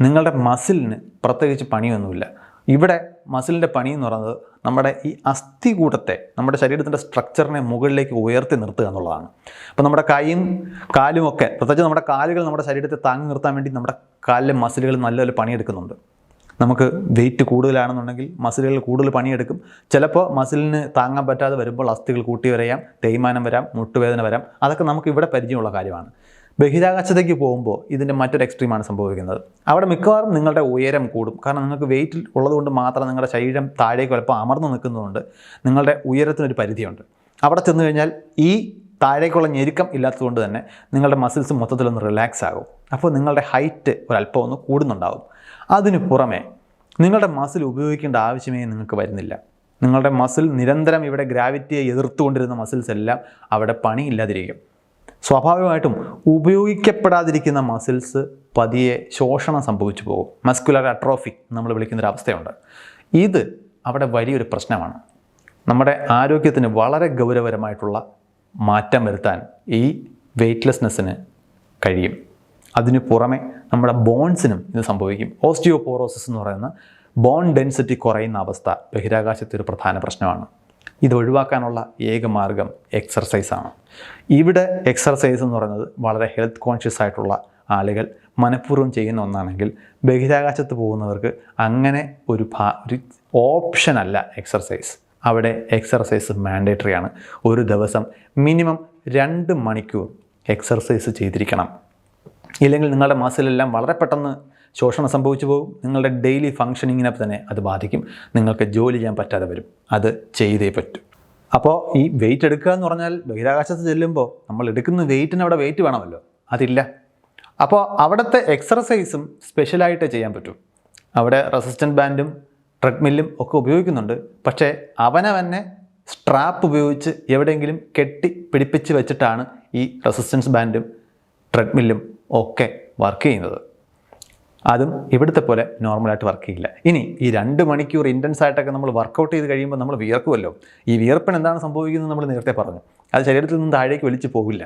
നിങ്ങളുടെ മസിലിന് പ്രത്യേകിച്ച് പണിയൊന്നുമില്ല. ഇവിടെ മസിലിന്റെ പണി എന്ന് പറയുന്നത് നമ്മുടെ ഈ അസ്ഥികൂടത്തെ നമ്മുടെ ശരീരത്തിന്റെ സ്ട്രക്ചറിനെ മുകളിലേക്ക് ഉയർത്തി നിർത്തുക എന്നുള്ളതാണ്. അപ്പോൾ നമ്മുടെ കൈയും കാലുമൊക്കെ പ്രത്യേകിച്ച് നമ്മുടെ കാലുകൾ നമ്മുടെ ശരീരത്തെ താങ്ങി നിർത്താൻ വേണ്ടി നമ്മുടെ കാലിലെ മസിലുകൾ നല്ലപോലെ പണിയെടുക്കുന്നുണ്ട്. നമുക്ക് വെയിറ്റ് കൂടുതലാണെന്നുണ്ടെങ്കിൽ മസിലുകൾ കൂടുതൽ പണിയെടുക്കും. ചിലപ്പോൾ മസിലിന് താങ്ങാൻ പറ്റാതെ വരുമ്പോൾ അസ്ഥികൾ കൂട്ടി വരയാം തേയ്മാനം വരാം മുട്ടുവേദന വരാം. അതൊക്കെ നമുക്ക് ഇവിടെ പരിചയമുള്ള കാര്യമാണ്. ബഹിരാകാശത്തേക്ക് പോകുമ്പോൾ ഇതിന്റെ മറ്റൊരു എക്സ്ട്രീമാണ് സംഭവിക്കുന്നത്. അവിടെ മിക്കവാറും നിങ്ങളുടെ ഉയരം കൂടും. കാരണം നിങ്ങൾക്ക് വെയിറ്റ് ഉള്ളതുകൊണ്ട് മാത്രം നിങ്ങളുടെ ശരീരം താഴേക്ക് എളുപ്പം അമർന്നു നിൽക്കുന്നതുകൊണ്ട് നിങ്ങളുടെ ഉയരത്തിനൊരു പരിധിയുണ്ട്. അവിടെ ചെന്ന് കഴിഞ്ഞാൽ ഈ താഴേക്കുള്ള ഞെരുക്കം ഇല്ലാത്തതുകൊണ്ട് തന്നെ നിങ്ങളുടെ മസിൽസ് മൊത്തത്തിലൊന്ന് റിലാക്സ് ആകും. അപ്പോൾ നിങ്ങളുടെ ഹൈറ്റ് ഒരല്പം ഒന്ന് കൂടുന്നുണ്ടാകും അതിനു പുറമെ നിങ്ങളുടെ മസിൽ ഉപയോഗിക്കേണ്ട ആവശ്യമേ നിങ്ങൾക്ക് വരുന്നില്ല. നിങ്ങളുടെ മസിൽ നിരന്തരം ഇവിടെ ഗ്രാവിറ്റിയെ എതിർത്തുകൊണ്ടിരുന്ന മസിൽസ് എല്ലാം അവിടെ പണിയില്ലാതിരിക്കും. സ്വാഭാവികമായിട്ടും ഉപയോഗിക്കപ്പെടാതിരിക്കുന്ന മസിൽസ് പതിയെ ശോഷണം സംഭവിച്ചു പോകും. മസ്കുലർ അട്രോഫി നമ്മൾ വിളിക്കുന്നൊരു അവസ്ഥയുണ്ട് ഇത് അവിടെ വലിയൊരു പ്രശ്നമാണ്. നമ്മുടെ ആരോഗ്യത്തിന് വളരെ ഗൗരവപരമായിട്ടുള്ള മാറ്റം വരുത്താൻ ഈ വെയ്റ്റ്ലെസ്നെസ്സിന് കഴിയും. അതിനു പുറമെ നമ്മുടെ ബോൺസിനും ഇത് സംഭവിക്കും. ഓസ്റ്റിയോപോറോസിസ് എന്ന് പറയുന്ന ബോൺ ഡെൻസിറ്റി കുറയുന്ന അവസ്ഥ ബഹിരാകാശത്തെ ഒരു പ്രധാന പ്രശ്നമാണ്. ഇത് ഒഴിവാക്കാനുള്ള ഏക മാർഗം എക്സർസൈസാണ് ഇവിടെ എക്സർസൈസ് എന്ന് പറയുന്നത് വളരെ ഹെൽത്ത് കോൺഷ്യസ് ആയിട്ടുള്ള ആളുകൾ മനഃപൂർവം ചെയ്യുന്ന ഒന്നാണെങ്കിൽ ബഹിരാകാശത്ത് പോകുന്നവർക്ക് അങ്ങനെ ഒരു ഭാ ഒരു ഓപ്ഷനല്ല എക്സർസൈസ് അവിടെ എക്സർസൈസ് മാൻഡേറ്ററി ആണ്. ഒരു ദിവസം മിനിമം രണ്ട് മണിക്കൂർ എക്സർസൈസ് ചെയ്തിരിക്കണം. ഇല്ലെങ്കിൽ നിങ്ങളുടെ മസിലെല്ലാം വളരെ പെട്ടെന്ന് ശോഷണം സംഭവിച്ചു പോകും. നിങ്ങളുടെ ഡെയിലി ഫങ്ഷനിങ്ങിനെ തന്നെ അത് ബാധിക്കും. നിങ്ങൾക്ക് ജോലി ചെയ്യാൻ പറ്റാതെ വരും. അത് ചെയ്തേ പറ്റും. അപ്പോൾ ഈ വെയിറ്റ് എടുക്കുക എന്ന് പറഞ്ഞാൽ ബഹിരാകാശത്ത് ചെല്ലുമ്പോൾ നമ്മൾ എടുക്കുന്ന വെയിറ്റിന് അവിടെ വെയിറ്റ് വേണമല്ലോ. അതില്ല. അപ്പോൾ അവിടുത്തെ എക്സർസൈസും സ്പെഷ്യലായിട്ട് ചെയ്യാൻ പറ്റും. അവിടെ റെസിസ്റ്റന്റ് ബാൻഡും ട്രെഡ്മില്ലും ഒക്കെ ഉപയോഗിക്കുന്നുണ്ട്. പക്ഷേ അവനവനെ സ്ട്രാപ്പ് ഉപയോഗിച്ച് എവിടെയെങ്കിലും കെട്ടി പിടിപ്പിച്ച് വെച്ചിട്ടാണ് ഈ റെസിസ്റ്റൻസ് ബാൻഡും ട്രെഡ്മില്ലും ഒക്കെ വർക്ക് ചെയ്യുന്നത്. അതും ഇവിടുത്തെ പോലെ നോർമലായിട്ട് വർക്ക് ചെയ്യില്ല. ഇനി ഈ രണ്ട് മണിക്കൂർ ഇന്റൻസ് ആയിട്ടൊക്കെ നമ്മൾ വർക്കൗട്ട് ചെയ്ത് കഴിയുമ്പോൾ നമ്മൾ വിയർക്കുമല്ലോ ഈ വിയർപ്പിന് എന്താണ് സംഭവിക്കുന്നത് നമ്മൾ നേരത്തെ പറഞ്ഞു. അത് ശരീരത്തിൽ നിന്ന് താഴേക്ക് വലിച്ചു പോകില്ല.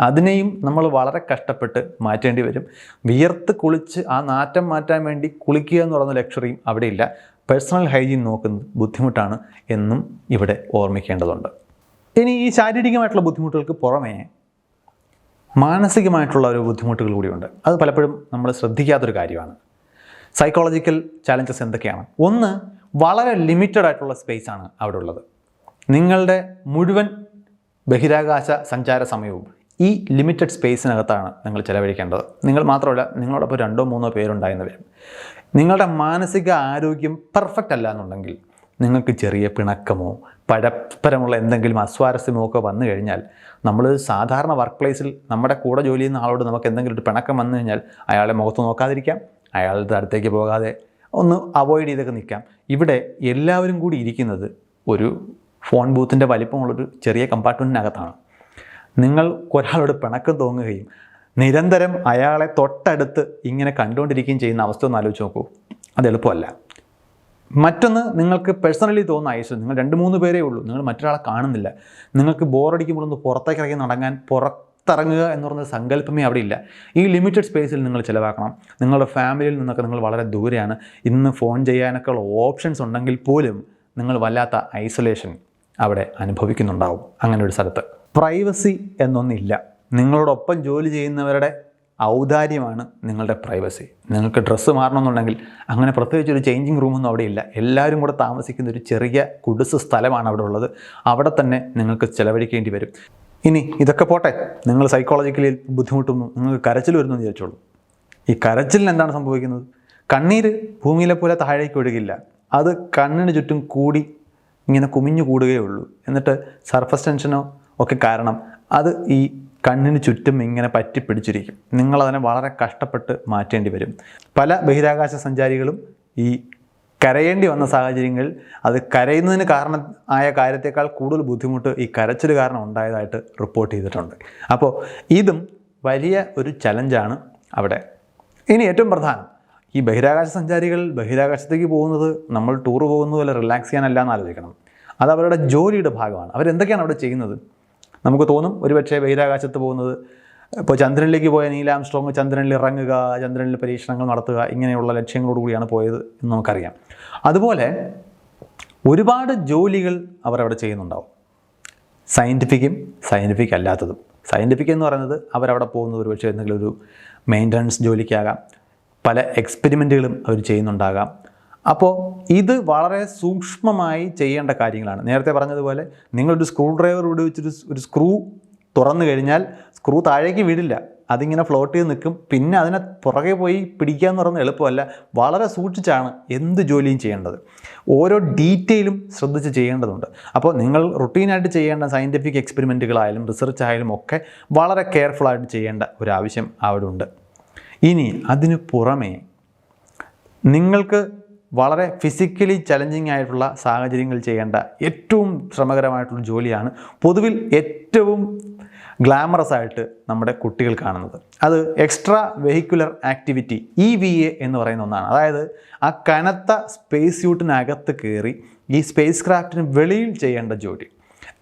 അതിനെയും നമ്മൾ വളരെ കഷ്ടപ്പെട്ട് മാറ്റേണ്ടി വരും. വിയർത്ത് കുളിച്ച് ആ നാറ്റം മാറ്റാൻ വേണ്ടി കുളിക്കുക എന്ന് പറയുന്ന ലക്ഷറിയും അവിടെ ഇല്ല. പേഴ്സണൽ ഹൈജീൻ നോക്കുന്നത് ബുദ്ധിമുട്ടാണ് എന്നും ഇവിടെ ഓർമ്മിക്കേണ്ടതുണ്ട്. ഇനി ഈ ശാരീരികമായിട്ടുള്ള ബുദ്ധിമുട്ടുകൾക്ക് പുറമേ മാനസികമായിട്ടുള്ള ഒരു ബുദ്ധിമുട്ടുകൾ കൂടിയുണ്ട്. അത് പലപ്പോഴും നമ്മൾ ശ്രദ്ധിക്കാത്തൊരു കാര്യമാണ്. സൈക്കോളജിക്കൽ ചാലഞ്ചസ് എന്തൊക്കെയാണ്? ഒന്ന് വളരെ ലിമിറ്റഡ് ആയിട്ടുള്ള സ്പേസ് ആണ് അവിടെ ഉള്ളത് നിങ്ങളുടെ മുഴുവൻ ബഹിരാകാശ സഞ്ചാര സമയവും ഈ ലിമിറ്റഡ് സ്പേസിനകത്താണ് നിങ്ങൾ ചിലവഴിക്കേണ്ടത്. നിങ്ങൾ മാത്രമല്ല നിങ്ങളോടൊപ്പം രണ്ടോ മൂന്നോ പേരുണ്ടായെന്ന് വരും നിങ്ങളുടെ മാനസിക ആരോഗ്യം പെർഫെക്റ്റ് അല്ല എന്നുണ്ടെങ്കിൽ നിങ്ങൾക്ക് ചെറിയ പിണക്കമോ പരസ്പരമുള്ള എന്തെങ്കിലും അസ്വാരസ്യമോ ഒക്കെ വന്നു കഴിഞ്ഞാൽ നമ്മൾ സാധാരണ വർക്ക് പ്ലേസിൽ നമ്മുടെ കൂടെ ജോലി ചെയ്യുന്ന ആളോട് നമുക്ക് എന്തെങ്കിലും ഒരു പിണക്കം വന്നു കഴിഞ്ഞാൽ അയാളെ മുഖത്ത് നോക്കാതിരിക്കാം അയാളുടെ അടുത്തേക്ക് പോകാതെ ഒന്ന് അവോയ്ഡ് ചെയ്തൊക്കെ നിൽക്കാം. ഇവിടെ എല്ലാവരും കൂടി ഇരിക്കുന്നത് ഒരു ഫോൺ ബൂത്തിന്റെ വലിപ്പമുള്ളൊരു ചെറിയ കമ്പാർട്ട്മെന്റിനകത്താണ് നിങ്ങൾ ഒരാളോട് പിണക്കം തോന്നുകയും നിരന്തരം അയാളെ തൊട്ടടുത്ത് ഇങ്ങനെ കണ്ടുകൊണ്ടിരിക്കുകയും ചെയ്യുന്ന അവസ്ഥ ഒന്ന് ആലോചിച്ച് നോക്കൂ. അത് എളുപ്പമല്ല. മറ്റൊന്ന് നിങ്ങൾക്ക് പേഴ്സണലി തോന്നുന്ന ഐശ്വര്യം. നിങ്ങൾ രണ്ട് മൂന്ന് പേരേ ഉള്ളൂ. നിങ്ങൾ മറ്റൊരാളെ കാണുന്നില്ല. നിങ്ങൾക്ക് ബോറടിക്കുമ്പോൾ ഒന്ന് പുറത്തേക്ക് ഇറങ്ങി നടങ്ങാൻ പുറത്തിറങ്ങുക എന്ന് പറയുന്ന സങ്കല്പമേ അവിടെ ഇല്ല. ഈ ലിമിറ്റഡ് സ്പേസിൽ നിങ്ങൾ ചിലവാക്കണം. നിങ്ങളുടെ ഫാമിലിയിൽ നിന്നൊക്കെ നിങ്ങൾ വളരെ ദൂരെയാണ്. ഇന്ന് ഫോൺ ചെയ്യാനൊക്കെ ഉള്ള ഓപ്ഷൻസ് ഉണ്ടെങ്കിൽ പോലും നിങ്ങൾ വല്ലാത്ത ഐസൊലേഷൻ അവിടെ അനുഭവിക്കുന്നുണ്ടാവും. അങ്ങനെ ഒരു സ്ഥലത്ത്. പ്രൈവസി എന്നൊന്നില്ല. നിങ്ങളോടൊപ്പം ജോലി ചെയ്യുന്നവരുടെ ഔദാര്യമാണ് നിങ്ങളുടെ പ്രൈവസി. നിങ്ങൾക്ക് ഡ്രസ്സ് മാറണമെന്നുണ്ടെങ്കിൽ അങ്ങനെ പ്രത്യേകിച്ച് ഒരു ചേഞ്ചിങ് റൂമൊന്നും അവിടെ ഇല്ല. എല്ലാവരും കൂടെ താമസിക്കുന്ന ഒരു ചെറിയ കുടിസ് സ്ഥലമാണ് അവിടെ ഉള്ളത്. അവിടെ തന്നെ നിങ്ങൾക്ക് ചിലവഴിക്കേണ്ടി വരും. ഇനി ഇതൊക്കെ പോട്ടെ. നിങ്ങൾ സൈക്കോളജിക്കലി ബുദ്ധിമുട്ടുന്നു. നിങ്ങൾക്ക് കരച്ചിൽ വരുന്നു എന്ന് വിചാരിച്ചോളൂ. ഈ കരച്ചിലിന് എന്താണ് സംഭവിക്കുന്നത്? കണ്ണീര് ഭൂമിയിലെ പോലെ താഴേക്ക് ഒഴുകില്ല. അത് കണ്ണിന് ചുറ്റും കൂടി ഇങ്ങനെ കുമിഞ്ഞു കൂടുകയുള്ളൂ എന്നിട്ട് സർഫസ് ടെൻഷനോ ഒക്കെ കാരണം അത് ഈ കണ്ണിന് ചുറ്റും ഇങ്ങനെ പറ്റി പിടിച്ചിരിക്കും നിങ്ങളതിനെ വളരെ കഷ്ടപ്പെട്ട് മാറ്റേണ്ടി വരും. പല ബഹിരാകാശ സഞ്ചാരികളും ഈ കരയേണ്ടി വന്ന സാഹചര്യങ്ങളിൽ അത് കരയുന്നതിന് കാരണം ആയ കാര്യത്തേക്കാൾ കൂടുതൽ ബുദ്ധിമുട്ട് ഈ കരച്ചിൽ കാരണം ഉണ്ടായതായിട്ട് റിപ്പോർട്ട് ചെയ്തിട്ടുണ്ട്. അപ്പോൾ ഇതും വലിയ ഒരു ചലഞ്ചാണ് അവിടെ. ഇനി ഏറ്റവും പ്രധാനം ഈ ബഹിരാകാശ സഞ്ചാരികൾ ബഹിരാകാശത്തേക്ക് പോകുന്നത് നമ്മൾ ടൂർ പോകുന്നതുപോലെ റിലാക്സ് ചെയ്യാനല്ല എന്ന് ആലോചിക്കണം. അത് അവരുടെ ജോലിയുടെ ഭാഗമാണ്. അവരെന്തൊക്കെയാണ് അവിടെ ചെയ്യുന്നത്? നമുക്ക് തോന്നും ഒരുപക്ഷെ ബഹിരാകാശത്ത് പോകുന്നത് ഇപ്പോൾ ചന്ദ്രനിലേക്ക് പോയ നീലാം സ്ട്രോങ് ചന്ദ്രനിൽ ഇറങ്ങുക ചന്ദ്രനിൽ പരീക്ഷണങ്ങൾ നടത്തുക ഇങ്ങനെയുള്ള ലക്ഷ്യങ്ങളോട് കൂടിയാണ് പോയത് എന്ന് നമുക്കറിയാം. അതുപോലെ ഒരുപാട് ജോലികൾ അവർ അവിടെ ചെയ്യുന്നുണ്ടാവും. സയന്റിഫിക്കും സയന്റിഫിക് അല്ലാത്തതും. സയന്റിഫിക് എന്ന് പറയുന്നത് അവരവിടെ പോകുന്നത് ഒരുപക്ഷെ എന്തെങ്കിലും ഒരു മെയിന്റനൻസ് ജോലിക്കാകാം. പല എക്സ്പെരിമെന്റുകളും അവർ ചെയ്യുന്നുണ്ടാകാം. അപ്പോൾ ഇത് വളരെ സൂക്ഷ്മമായി ചെയ്യേണ്ട കാര്യങ്ങളാണ്. നേരത്തെ പറഞ്ഞതുപോലെ നിങ്ങളൊരു സ്ക്രൂ ഡ്രൈവർ ഉപയോഗിച്ചൊരു ഒരു സ്ക്രൂ തുറന്നു കഴിഞ്ഞാൽ സ്ക്രൂ താഴേക്ക് വീടില്ല. അതിങ്ങനെ ഫ്ലോട്ട് ചെയ്ത് നിൽക്കും. പിന്നെ അതിനെ പുറകെ പോയി പിടിക്കുക എന്ന് പറയുന്നത് എളുപ്പമല്ല. വളരെ സൂക്ഷിച്ചാണ് എന്ത് ജോലിയും ചെയ്യേണ്ടത്. ഓരോ ഡീറ്റെയിലും ശ്രദ്ധിച്ച് ചെയ്യേണ്ടതുണ്ട്. അപ്പോൾ നിങ്ങൾ റുട്ടീനായിട്ട് ചെയ്യേണ്ട സയന്റിഫിക് എക്സ്പെരിമെന്റുകളായാലും റിസർച്ച് ആയാലും ഒക്കെ വളരെ കെയർഫുള്ളായിട്ട് ചെയ്യേണ്ട ഒരു ആവശ്യം അവിടെ ഉണ്ട്. ഇനി അതിന് പുറമേ നിങ്ങൾക്ക് വളരെ ഫിസിക്കലി ചലഞ്ചിങ് ആയിട്ടുള്ള സാഹചര്യങ്ങൾ ചെയ്യേണ്ട ഏറ്റവും ശ്രമകരമായിട്ടുള്ള ജോലിയാണ് പൊതുവിൽ ഏറ്റവും ഗ്ലാമറസ് ആയിട്ട് നമ്മുടെ കുട്ടികൾ കാണുന്നത്. അത് extra vehicular activity E V A എന്ന് പറയുന്ന ഒന്നാണ്. അതായത് ആ കനത്ത സ്പേസ് സ്യൂട്ടിനകത്ത് കയറി ഈ സ്പേസ് ക്രാഫ്റ്റിന് വെളിയിൽ ചെയ്യേണ്ട ജോലി.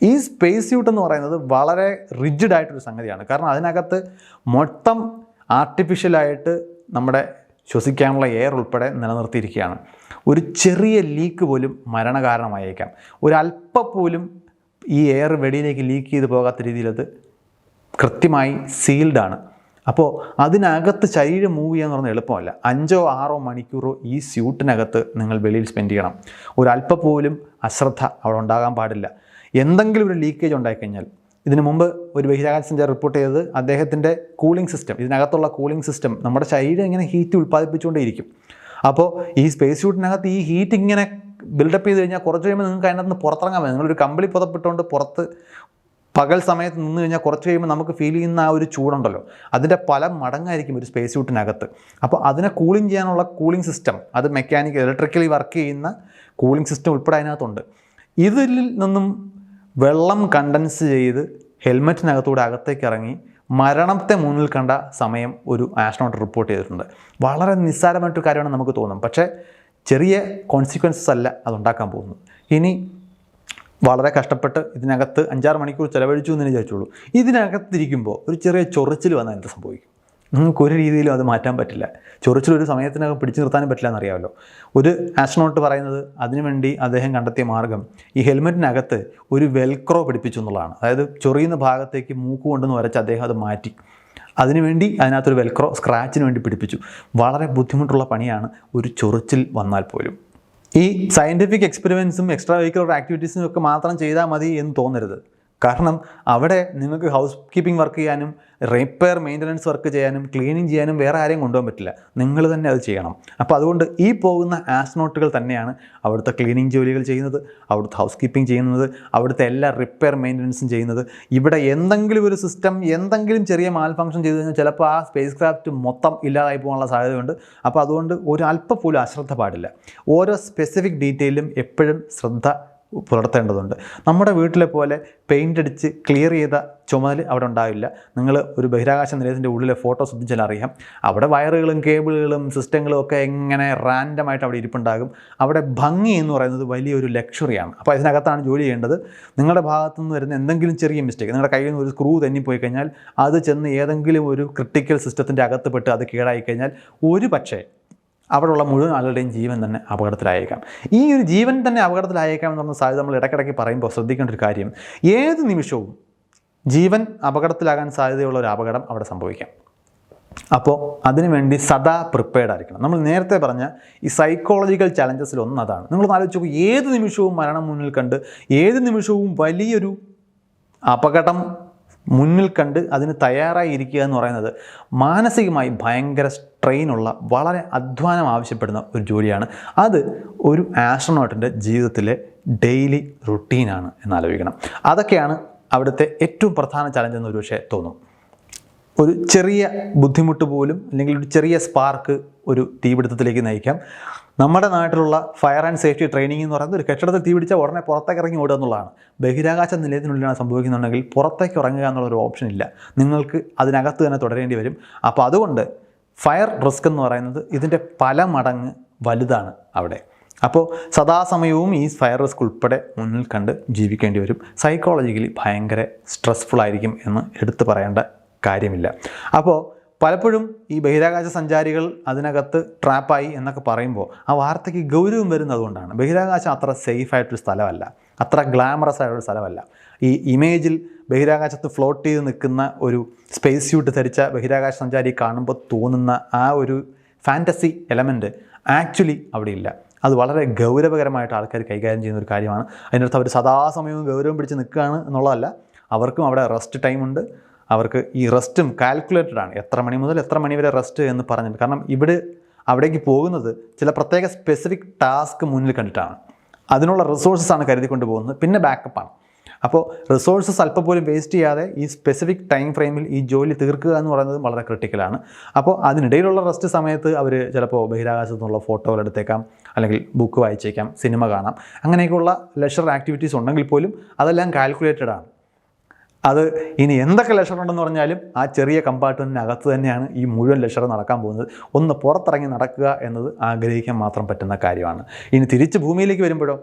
ഈ സ്പേസ് സ്യൂട്ട് എന്ന് പറയുന്നത് വളരെ റിജിഡ് ആയിട്ടൊരു സംഗതിയാണ്. കാരണം അതിനകത്ത് മൊത്തം ആർട്ടിഫിഷ്യലായിട്ട് നമ്മുടെ ശ്വസിക്കാനുള്ള എയർ ഉൾപ്പെടെ നിലനിർത്തിയിരിക്കുകയാണ്. ഒരു ചെറിയ ലീക്ക് പോലും മരണകാരണമായേക്കാം. ഒരല്പം പോലും ഈ എയർ വെടിയിലേക്ക് ലീക്ക് ചെയ്ത് പോകാത്ത രീതിയിൽ അത് കൃത്യമായി സീൽഡാണ്. അപ്പോൾ അതിനകത്ത് ശരീരം മൂവ് എന്ന് പറഞ്ഞാൽ എളുപ്പമല്ല. അഞ്ചോ ആറോ മണിക്കൂറോ ഈ സ്യൂട്ടിനകത്ത് നിങ്ങൾ വെളിയിൽ സ്പെൻഡ് ചെയ്യണം. ഒരല്പം പോലും അശ്രദ്ധ അവിടെ ഉണ്ടാകാൻ പാടില്ല. എന്തെങ്കിലും ഒരു ലീക്കേജ് ഉണ്ടായിക്കഴിഞ്ഞാൽ ഇതിനു മുമ്പ് ഒരു ബഹിരാകാശ സഞ്ചാരം റിപ്പോർട്ട് ചെയ്തത് അദ്ദേഹത്തിന്റെ കൂളിംഗ് സിസ്റ്റം ഇതിനകത്തുള്ള കൂളിംഗ് സിസ്റ്റം നമ്മുടെ ശരീരം ഇങ്ങനെ ഹീറ്റ് ഉൽപ്പാദിപ്പിച്ചുകൊണ്ടേയിരിക്കും. അപ്പോൾ ഈ സ്പേസ് സ്യൂട്ടിനകത്ത് ഈ ഹീറ്റ് ഇങ്ങനെ ബിൽഡപ്പ് ചെയ്ത് കഴിഞ്ഞാൽ കുറച്ച് കഴിയുമ്പോൾ നിങ്ങൾക്ക് അതിനകത്ത് നിന്ന് പുറത്തിറങ്ങാൻ പറ്റും. നിങ്ങളൊരു കമ്പിളി പുതപ്പിട്ടുകൊണ്ട് പുറത്ത് പകൽ സമയത്ത് നിന്ന് കഴിഞ്ഞാൽ കുറച്ച് കഴിയുമ്പോൾ നമുക്ക് ഫീൽ ചെയ്യുന്ന ആ ഒരു ചൂടുണ്ടല്ലോ. അതിന്റെ പല മടങ്ങായിരിക്കും ഒരു സ്പേസ് സ്യൂട്ടിനകത്ത് അപ്പോൾ അതിനെ കൂളിംഗ് ചെയ്യാനുള്ള കൂളിംഗ് സിസ്റ്റം അത് മെക്കാനിക്കൽ ഇലക്ട്രിക്കലി വർക്ക് ചെയ്യുന്ന കൂളിംഗ് സിസ്റ്റം ഉൾപ്പെടെ അതിനകത്തുണ്ട്. ഇതിൽ നിന്നും വെള്ളം കണ്ടൻസ് ചെയ്ത് ഹെൽമെറ്റിനകത്തൂടെ അകത്തേക്ക് ഇറങ്ങി മരണത്തെ മുന്നിൽ കണ്ട സമയം ഒരു ആസ്ട്രോണോട്ട് റിപ്പോർട്ട് ചെയ്തിട്ടുണ്ട്. വളരെ നിസ്സാരമായിട്ടൊരു കാര്യമാണ് നമുക്ക് തോന്നും. പക്ഷേ ചെറിയ കോൺസിക്വൻസസ് അല്ല അതുണ്ടാക്കാൻ പോകുന്നത്. ഇനി വളരെ കഷ്ടപ്പെട്ട് ഇതിനകത്ത് അഞ്ചാറ് മണിക്കൂർ ചിലവഴിച്ചു എന്ന് വിചാരിച്ചോളൂ ഇതിനകത്തിരിക്കുമ്പോൾ ഒരു ചെറിയ ചൊറിച്ചിൽ വന്നാൽ എന്ത് സംഭവിക്കും? നിങ്ങൾക്ക് ഒരു രീതിയിലും അത് മാറ്റാൻ പറ്റില്ല. ചൊറിച്ചിൽ ഒരു സമയത്തിനകം പിടിച്ചു നിർത്താനും പറ്റില്ല എന്നറിയാമല്ലോ. ഒരു ആസ്ട്രോണോട്ട് പറയുന്നത് അതിനുവേണ്ടി അദ്ദേഹം കണ്ടെത്തിയ മാർഗം ഈ ഹെൽമെറ്റിനകത്ത് ഒരു വെൽക്രോ പിടിപ്പിച്ചു എന്നുള്ളതാണ്. അതായത് ചൊറിയുന്ന ഭാഗത്തേക്ക് മൂക്ക് കൊണ്ടുവന്ന് വരച്ച് അദ്ദേഹം അത് മാറ്റി. അതിനുവേണ്ടി അതിനകത്തൊരു വെൽക്രോ സ്ക്രാച്ചിന് വേണ്ടി പിടിപ്പിച്ചു. വളരെ ബുദ്ധിമുട്ടുള്ള പണിയാണ് ഒരു ചൊറിച്ചിൽ വന്നാൽ പോലും. ഈ സയന്റിഫിക് എക്സ്പെരിമെൻസും എക്സ്ട്രാ വെഹിക്കുലർ ആക്ടിവിറ്റീസും ഒക്കെ മാത്രം ചെയ്താൽ മതി എന്ന് തോന്നരുത്. കാരണം അവിടെ നിങ്ങൾക്ക് ഹൗസ് കീപ്പിംഗ് വർക്ക് ചെയ്യാനും റിപ്പയർ മെയിന്റനൻസ് വർക്ക് ചെയ്യാനും ക്ലീനിങ് ചെയ്യാനും വേറെ ആരെയും കൊണ്ടുപോകാൻ പറ്റില്ല. നിങ്ങൾ തന്നെ അത് ചെയ്യണം. അപ്പോൾ അതുകൊണ്ട് ഈ പോകുന്ന ആസ്നോട്ടുകൾ തന്നെയാണ് അവിടുത്തെ ക്ലീനിങ് ജോലികൾ ചെയ്യുന്നത് അവിടുത്തെ ഹൗസ് കീപ്പിംഗ് ചെയ്യുന്നത് അവിടുത്തെ എല്ലാ റിപ്പയർ മെയിന്റനൻസും ചെയ്യുന്നത്. ഇവിടെ എന്തെങ്കിലും ഒരു സിസ്റ്റം എന്തെങ്കിലും ചെറിയ മാൽ ഫംഗ്ഷൻ ചെയ്തു കഴിഞ്ഞാൽ ചിലപ്പോൾ ആ സ്പേസ് ക്രാഫ്റ്റ് മൊത്തം ഇല്ലാതായി പോകാനുള്ള സാധ്യതയുണ്ട്. അപ്പോൾ അതുകൊണ്ട് ഒരു അല്പം പോലും അശ്രദ്ധ പാടില്ല. ഓരോ സ്പെസിഫിക് ഡീറ്റെയിലും എപ്പോഴും ശ്രദ്ധ പുലർത്തേണ്ടതുണ്ട്. നമ്മുടെ വീട്ടിലെ പോലെ പെയിന്റ് അടിച്ച് ക്ലിയർ ചെയ്ത ചുമതല അവിടെ ഉണ്ടാവില്ല. നിങ്ങൾ ഒരു ബഹിരാകാശ നിലയത്തിന്റെ ഉള്ളിലെ ഫോട്ടോ ശ്രദ്ധിച്ചാൽ അറിയാം അവിടെ വയറുകളും കേബിളുകളും സിസ്റ്റങ്ങളും ഒക്കെ എങ്ങനെ റാൻഡമായിട്ട് അവിടെ ഇരിപ്പുണ്ടാകും. അവിടെ ഭംഗി എന്ന് പറയുന്നത് വലിയൊരു ലക്ഷറിയാണ് അപ്പോൾ അതിനകത്താണ് ജോലി ചെയ്യേണ്ടത്. നിങ്ങളുടെ ഭാഗത്തുനിന്ന് വരുന്ന എന്തെങ്കിലും ചെറിയ മിസ്റ്റേക്ക് നിങ്ങളുടെ കയ്യിൽ നിന്ന് ഒരു സ്ക്രൂ തെന്നിപ്പോയി കഴിഞ്ഞാൽ അത് ചെന്ന് ഏതെങ്കിലും ഒരു ക്രിട്ടിക്കൽ സിസ്റ്റത്തിന്റെ അകത്ത് പെട്ട് അത് കേടായി കഴിഞ്ഞാൽ ഒരു പക്ഷേ അവിടെയുള്ള മുഴുവൻ ആളുകളുടെയും ജീവൻ തന്നെ അപകടത്തിലായേക്കാം. ഈ ഒരു ജീവൻ തന്നെ അപകടത്തിലായേക്കാം എന്ന് പറഞ്ഞ സാധ്യത നമ്മൾ ഇടയ്ക്കിടയ്ക്ക് പറയുമ്പോൾ ശ്രദ്ധിക്കേണ്ട ഒരു കാര്യം ഏത് നിമിഷവും ജീവൻ അപകടത്തിലാകാൻ സാധ്യതയുള്ള ഒരു അപകടം അവിടെ സംഭവിക്കാം. അപ്പോൾ അതിനുവേണ്ടി സദാ പ്രിപ്പയർഡ് ആയിരിക്കണം. നമ്മൾ നേരത്തെ പറഞ്ഞ ഈ സൈക്കോളജിക്കൽ ചലഞ്ചസിൽ ഒന്ന് അതാണ് നിങ്ങൾ ആലോചിച്ച് നോക്കൂ ഏത് നിമിഷവും മരണം മുന്നിൽ കണ്ട് ഏത് നിമിഷവും വലിയൊരു അപകടം മുന്നിൽ കണ്ട് അതിന് തയ്യാറായി ഇരിക്കുക എന്ന് പറയുന്നത് മാനസികമായി ഭയങ്കര സ്ട്രെയിനുള്ള വളരെ അധ്വാനം ആവശ്യപ്പെടുന്ന ഒരു ജോലിയാണ്. അത് ഒരു ആസ്ട്രോനോട്ടിന്റെ ജീവിതത്തിലെ ഡെയിലി റുട്ടീനാണ് എന്നാലോചിക്കണം അതൊക്കെയാണ് അവിടുത്തെ ഏറ്റവും പ്രധാന ചലഞ്ച് എന്ന് പക്ഷേ തോന്നും. ഒരു ചെറിയ ബുദ്ധിമുട്ട് പോലും അല്ലെങ്കിൽ ഒരു ചെറിയ സ്പാർക്ക് ഒരു തീപിടുത്തത്തിലേക്ക് നയിക്കാം. നമ്മുടെ നാട്ടിലുള്ള ഫയർ ആൻഡ് സേഫ്റ്റി ട്രെയിനിങ് എന്ന് പറയുന്നത് ഒരു കെട്ടിടത്തിൽ തീ പിടിച്ചാൽ ഉടനെ പുറത്തേക്ക് ഇറങ്ങി ഓടുക എന്നുള്ളതാണ്. ബഹിരാകാശ നിലയത്തിനുള്ളിലാണ് സംഭവിക്കുന്നുണ്ടെങ്കിൽ പുറത്തേക്ക് ഇറങ്ങുക എന്നുള്ളൊരു ഓപ്ഷൻ ഇല്ല. നിങ്ങൾക്ക് അതിനകത്ത് തന്നെ തുടരേണ്ടി വരും. അപ്പോൾ അതുകൊണ്ട് ഫയർ റിസ്ക് എന്ന് പറയുന്നത് ഇതിന്റെ പല മടങ്ങ് വലുതാണ് അവിടെ. അപ്പോൾ സദാസമയവും ഈ ഫയർ റിസ്ക് ഉൾപ്പെടെ മുന്നിൽ കണ്ട് ജീവിക്കേണ്ടി വരും. സൈക്കോളജിക്കലി ഭയങ്കര സ്ട്രെസ്ഫുൾ ആയിരിക്കും എന്ന് എടുത്തു പറയേണ്ട കാര്യമില്ല. അപ്പോൾ പലപ്പോഴും ഈ ബഹിരാകാശ സഞ്ചാരികൾ അതിനകത്ത് ട്രാപ്പായി എന്നൊക്കെ പറയുമ്പോൾ ആ വാർത്തയ്ക്ക് ഗൗരവം വരുന്നതുകൊണ്ടാണ്. ബഹിരാകാശം അത്ര സേഫ് ആയിട്ടൊരു സ്ഥലമല്ല. അത്ര ഗ്ലാമറസ് ആയിട്ടൊരു സ്ഥലമല്ല. ഈ ഇമേജിൽ ബഹിരാകാശത്ത് ഫ്ലോട്ട് ചെയ്ത് നിൽക്കുന്ന ഒരു സ്പേസ് സ്യൂട്ട് ധരിച്ച ബഹിരാകാശ സഞ്ചാരി കാണുമ്പോൾ തോന്നുന്ന ആ ഒരു ഫാന്റസി എലമെന്റ് ആക്ച്വലി അവിടെ ഇല്ല. അത് വളരെ ഗൗരവകരമായിട്ട് ആൾക്കാർ കൈകാര്യം ചെയ്യുന്ന ഒരു കാര്യമാണ്. അതിനർത്ഥം അവർ സദാസമയവും ഗൗരവം പിടിച്ച് നിൽക്കുകയാണ് എന്നുള്ളതല്ല. അവർക്കും അവിടെ റെസ്റ്റ് ടൈമുണ്ട് അവർക്ക് ഈ റെസ്റ്റും കാൽക്കുലേറ്റഡ് ആണ് എത്ര മണി മുതൽ എത്ര മണി വരെ റെസ്റ്റ് എന്ന് പറഞ്ഞിട്ട്. കാരണം ഇവിടെ അവിടേക്ക് പോകുന്നത് ചില പ്രത്യേക സ്പെസിഫിക് ടാസ്ക് മുന്നിൽ കണ്ടിട്ടാണ്. അതിനുള്ള റിസോഴ്സസ് ആണ് കരുതിക്കൊണ്ട് പോകുന്നത്. പിന്നെ ബാക്കപ്പാണ് അപ്പോൾ റിസോഴ്സസ് അല്പം പോലും വേസ്റ്റ് ചെയ്യാതെ ഈ സ്പെസിഫിക് ടൈം ഫ്രെയിമിൽ ഈ ജോലി തീർക്കുക എന്ന് പറയുന്നത് വളരെ ക്രിട്ടിക്കലാണ് അപ്പോൾ അതിനിടയിലുള്ള റെസ്റ്റ് സമയത്ത് അവർ ചിലപ്പോൾ ബഹിരാകാശത്തു നിന്നുള്ള ഫോട്ടോകൾ എടുത്തേക്കാം. അല്ലെങ്കിൽ ബുക്ക് വായിച്ചേക്കാം. സിനിമ കാണാം. അങ്ങനെയൊക്കെയുള്ള ലെഷർ ആക്ടിവിറ്റീസ് ഉണ്ടെങ്കിൽ പോലും അതെല്ലാം കാൽക്കുലേറ്റഡ് ആണ്. അത് ഇനി എന്തൊക്കെ ലക്ഷറുണ്ടെന്ന് പറഞ്ഞാലും ആ ചെറിയ കമ്പാർട്ട്മെന്റിനകത്ത് തന്നെയാണ് ഈ മുഴുവൻ ലെഷർ നടക്കാൻ പോകുന്നത്. ഒന്ന് പുറത്തിറങ്ങി നടക്കുക എന്നത് ആഗ്രഹിക്കാൻ മാത്രം പറ്റുന്ന കാര്യമാണ്. ഇനി തിരിച്ച് ഭൂമിയിലേക്ക് വരുമ്പോഴോ?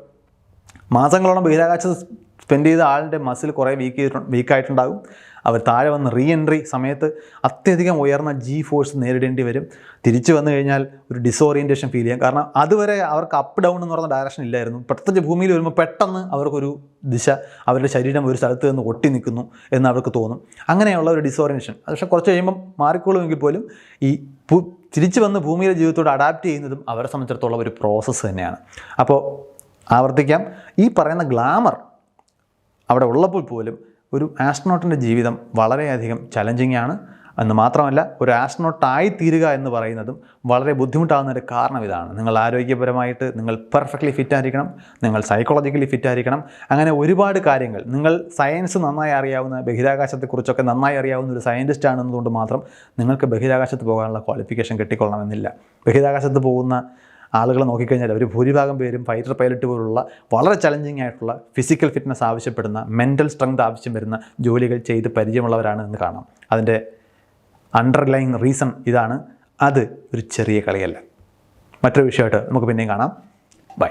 മാസങ്ങളോളം ബഹിരാകാശത്ത് സ്പെൻഡ് ചെയ്ത ആളിന്റെ മസിൽ കുറേ വീക്ക് വീക്കായിട്ടുണ്ടാകും അവർ താഴെ വന്ന് റീ എൻട്രി സമയത്ത് അത്യധികം ഉയർന്ന ജി ഫോഴ്സ് നേരിടേണ്ടി വരും. തിരിച്ചു വന്നു കഴിഞ്ഞാൽ ഒരു ഡിസോറിയന്റേഷൻ ഫീൽ ചെയ്യാം. കാരണം അതുവരെ അവർക്ക് അപ്പ് ഡൗൺ എന്ന് പറയുന്ന ഡയറക്ഷൻ ഇല്ലായിരുന്നു. പ്രത്യേകിച്ച് ഭൂമിയിൽ വരുമ്പോൾ പെട്ടെന്ന് അവർക്കൊരു ദിശ അവരുടെ ശരീരം ഒരു സ്ഥലത്ത് നിന്ന് ഒട്ടി നിൽക്കുന്നു എന്ന് അവർക്ക് തോന്നും. അങ്ങനെയുള്ള ഒരു ഡിസോറിയന്റേഷൻ പക്ഷേ കുറച്ച് കഴിയുമ്പം മാറിക്കോളുമെങ്കിൽ പോലും ഈ തിരിച്ചു വന്ന് ഭൂമിയിലെ ജീവിതത്തോട് അഡാപ്റ്റ് ചെയ്യുന്നതും അവരെ സംബന്ധിച്ചിടത്തോളം ഒരു പ്രോസസ്സ് തന്നെയാണ്. അപ്പോൾ ആവർത്തിക്കാം. ഈ പറയുന്ന ഗ്ലാമർ അവിടെ ഉള്ളപ്പോൾ പോലും ഒരു ആസ്ട്രോണോട്ടിന്റെ ജീവിതം വളരെയധികം ചലഞ്ചിങ് ആണ് എന്ന് മാത്രമല്ല ഒരു ആസ്ട്രോനോട്ടായി തീരുക എന്ന് പറയുന്നതും വളരെ ബുദ്ധിമുട്ടാകുന്നതിന്റെ കാരണം ഇതാണ്. നിങ്ങൾ ആരോഗ്യപരമായിട്ട് നിങ്ങൾ പെർഫെക്റ്റ്ലി ഫിറ്റ് ആയിരിക്കണം നിങ്ങൾ സൈക്കോളജിക്കലി ഫിറ്റ് ആയിരിക്കണം അങ്ങനെ ഒരുപാട് കാര്യങ്ങൾ. നിങ്ങൾ സയൻസ് നന്നായി അറിയാവുന്ന ബഹിരാകാശത്തെക്കുറിച്ചൊക്കെ നന്നായി അറിയാവുന്ന ഒരു സയന്റിസ്റ്റ് ആണെന്നതുകൊണ്ട് മാത്രം നിങ്ങൾക്ക് ബഹിരാകാശത്ത് പോകാനുള്ള ക്വാളിഫിക്കേഷൻ കിട്ടിക്കൊള്ളണമെന്നില്ല. ബഹിരാകാശത്ത് പോകുന്ന ആളുകളെ നോക്കിക്കഴിഞ്ഞാൽ ഒരു ഭൂരിഭാഗം പേരും ഫൈറ്റർ പൈലറ്റ് പോലുള്ള വളരെ ചലഞ്ചിങ് ആയിട്ടുള്ള ഫിസിക്കൽ ഫിറ്റ്നസ് ആവശ്യപ്പെടുന്ന മെന്റൽ സ്ട്രെങ്ത് ആവശ്യം വരുന്ന ജോലികൾ ചെയ്ത് പരിചയമുള്ളവരാണ് എന്ന് കാണാം. അതിന്റെ അണ്ടർലൈൻ റീസൺ ഇതാണ്. അത് ഒരു ചെറിയ കളിയല്ല. മറ്റൊരു വിഷയമായിട്ട് നമുക്ക് പിന്നെയും കാണാം. ബൈ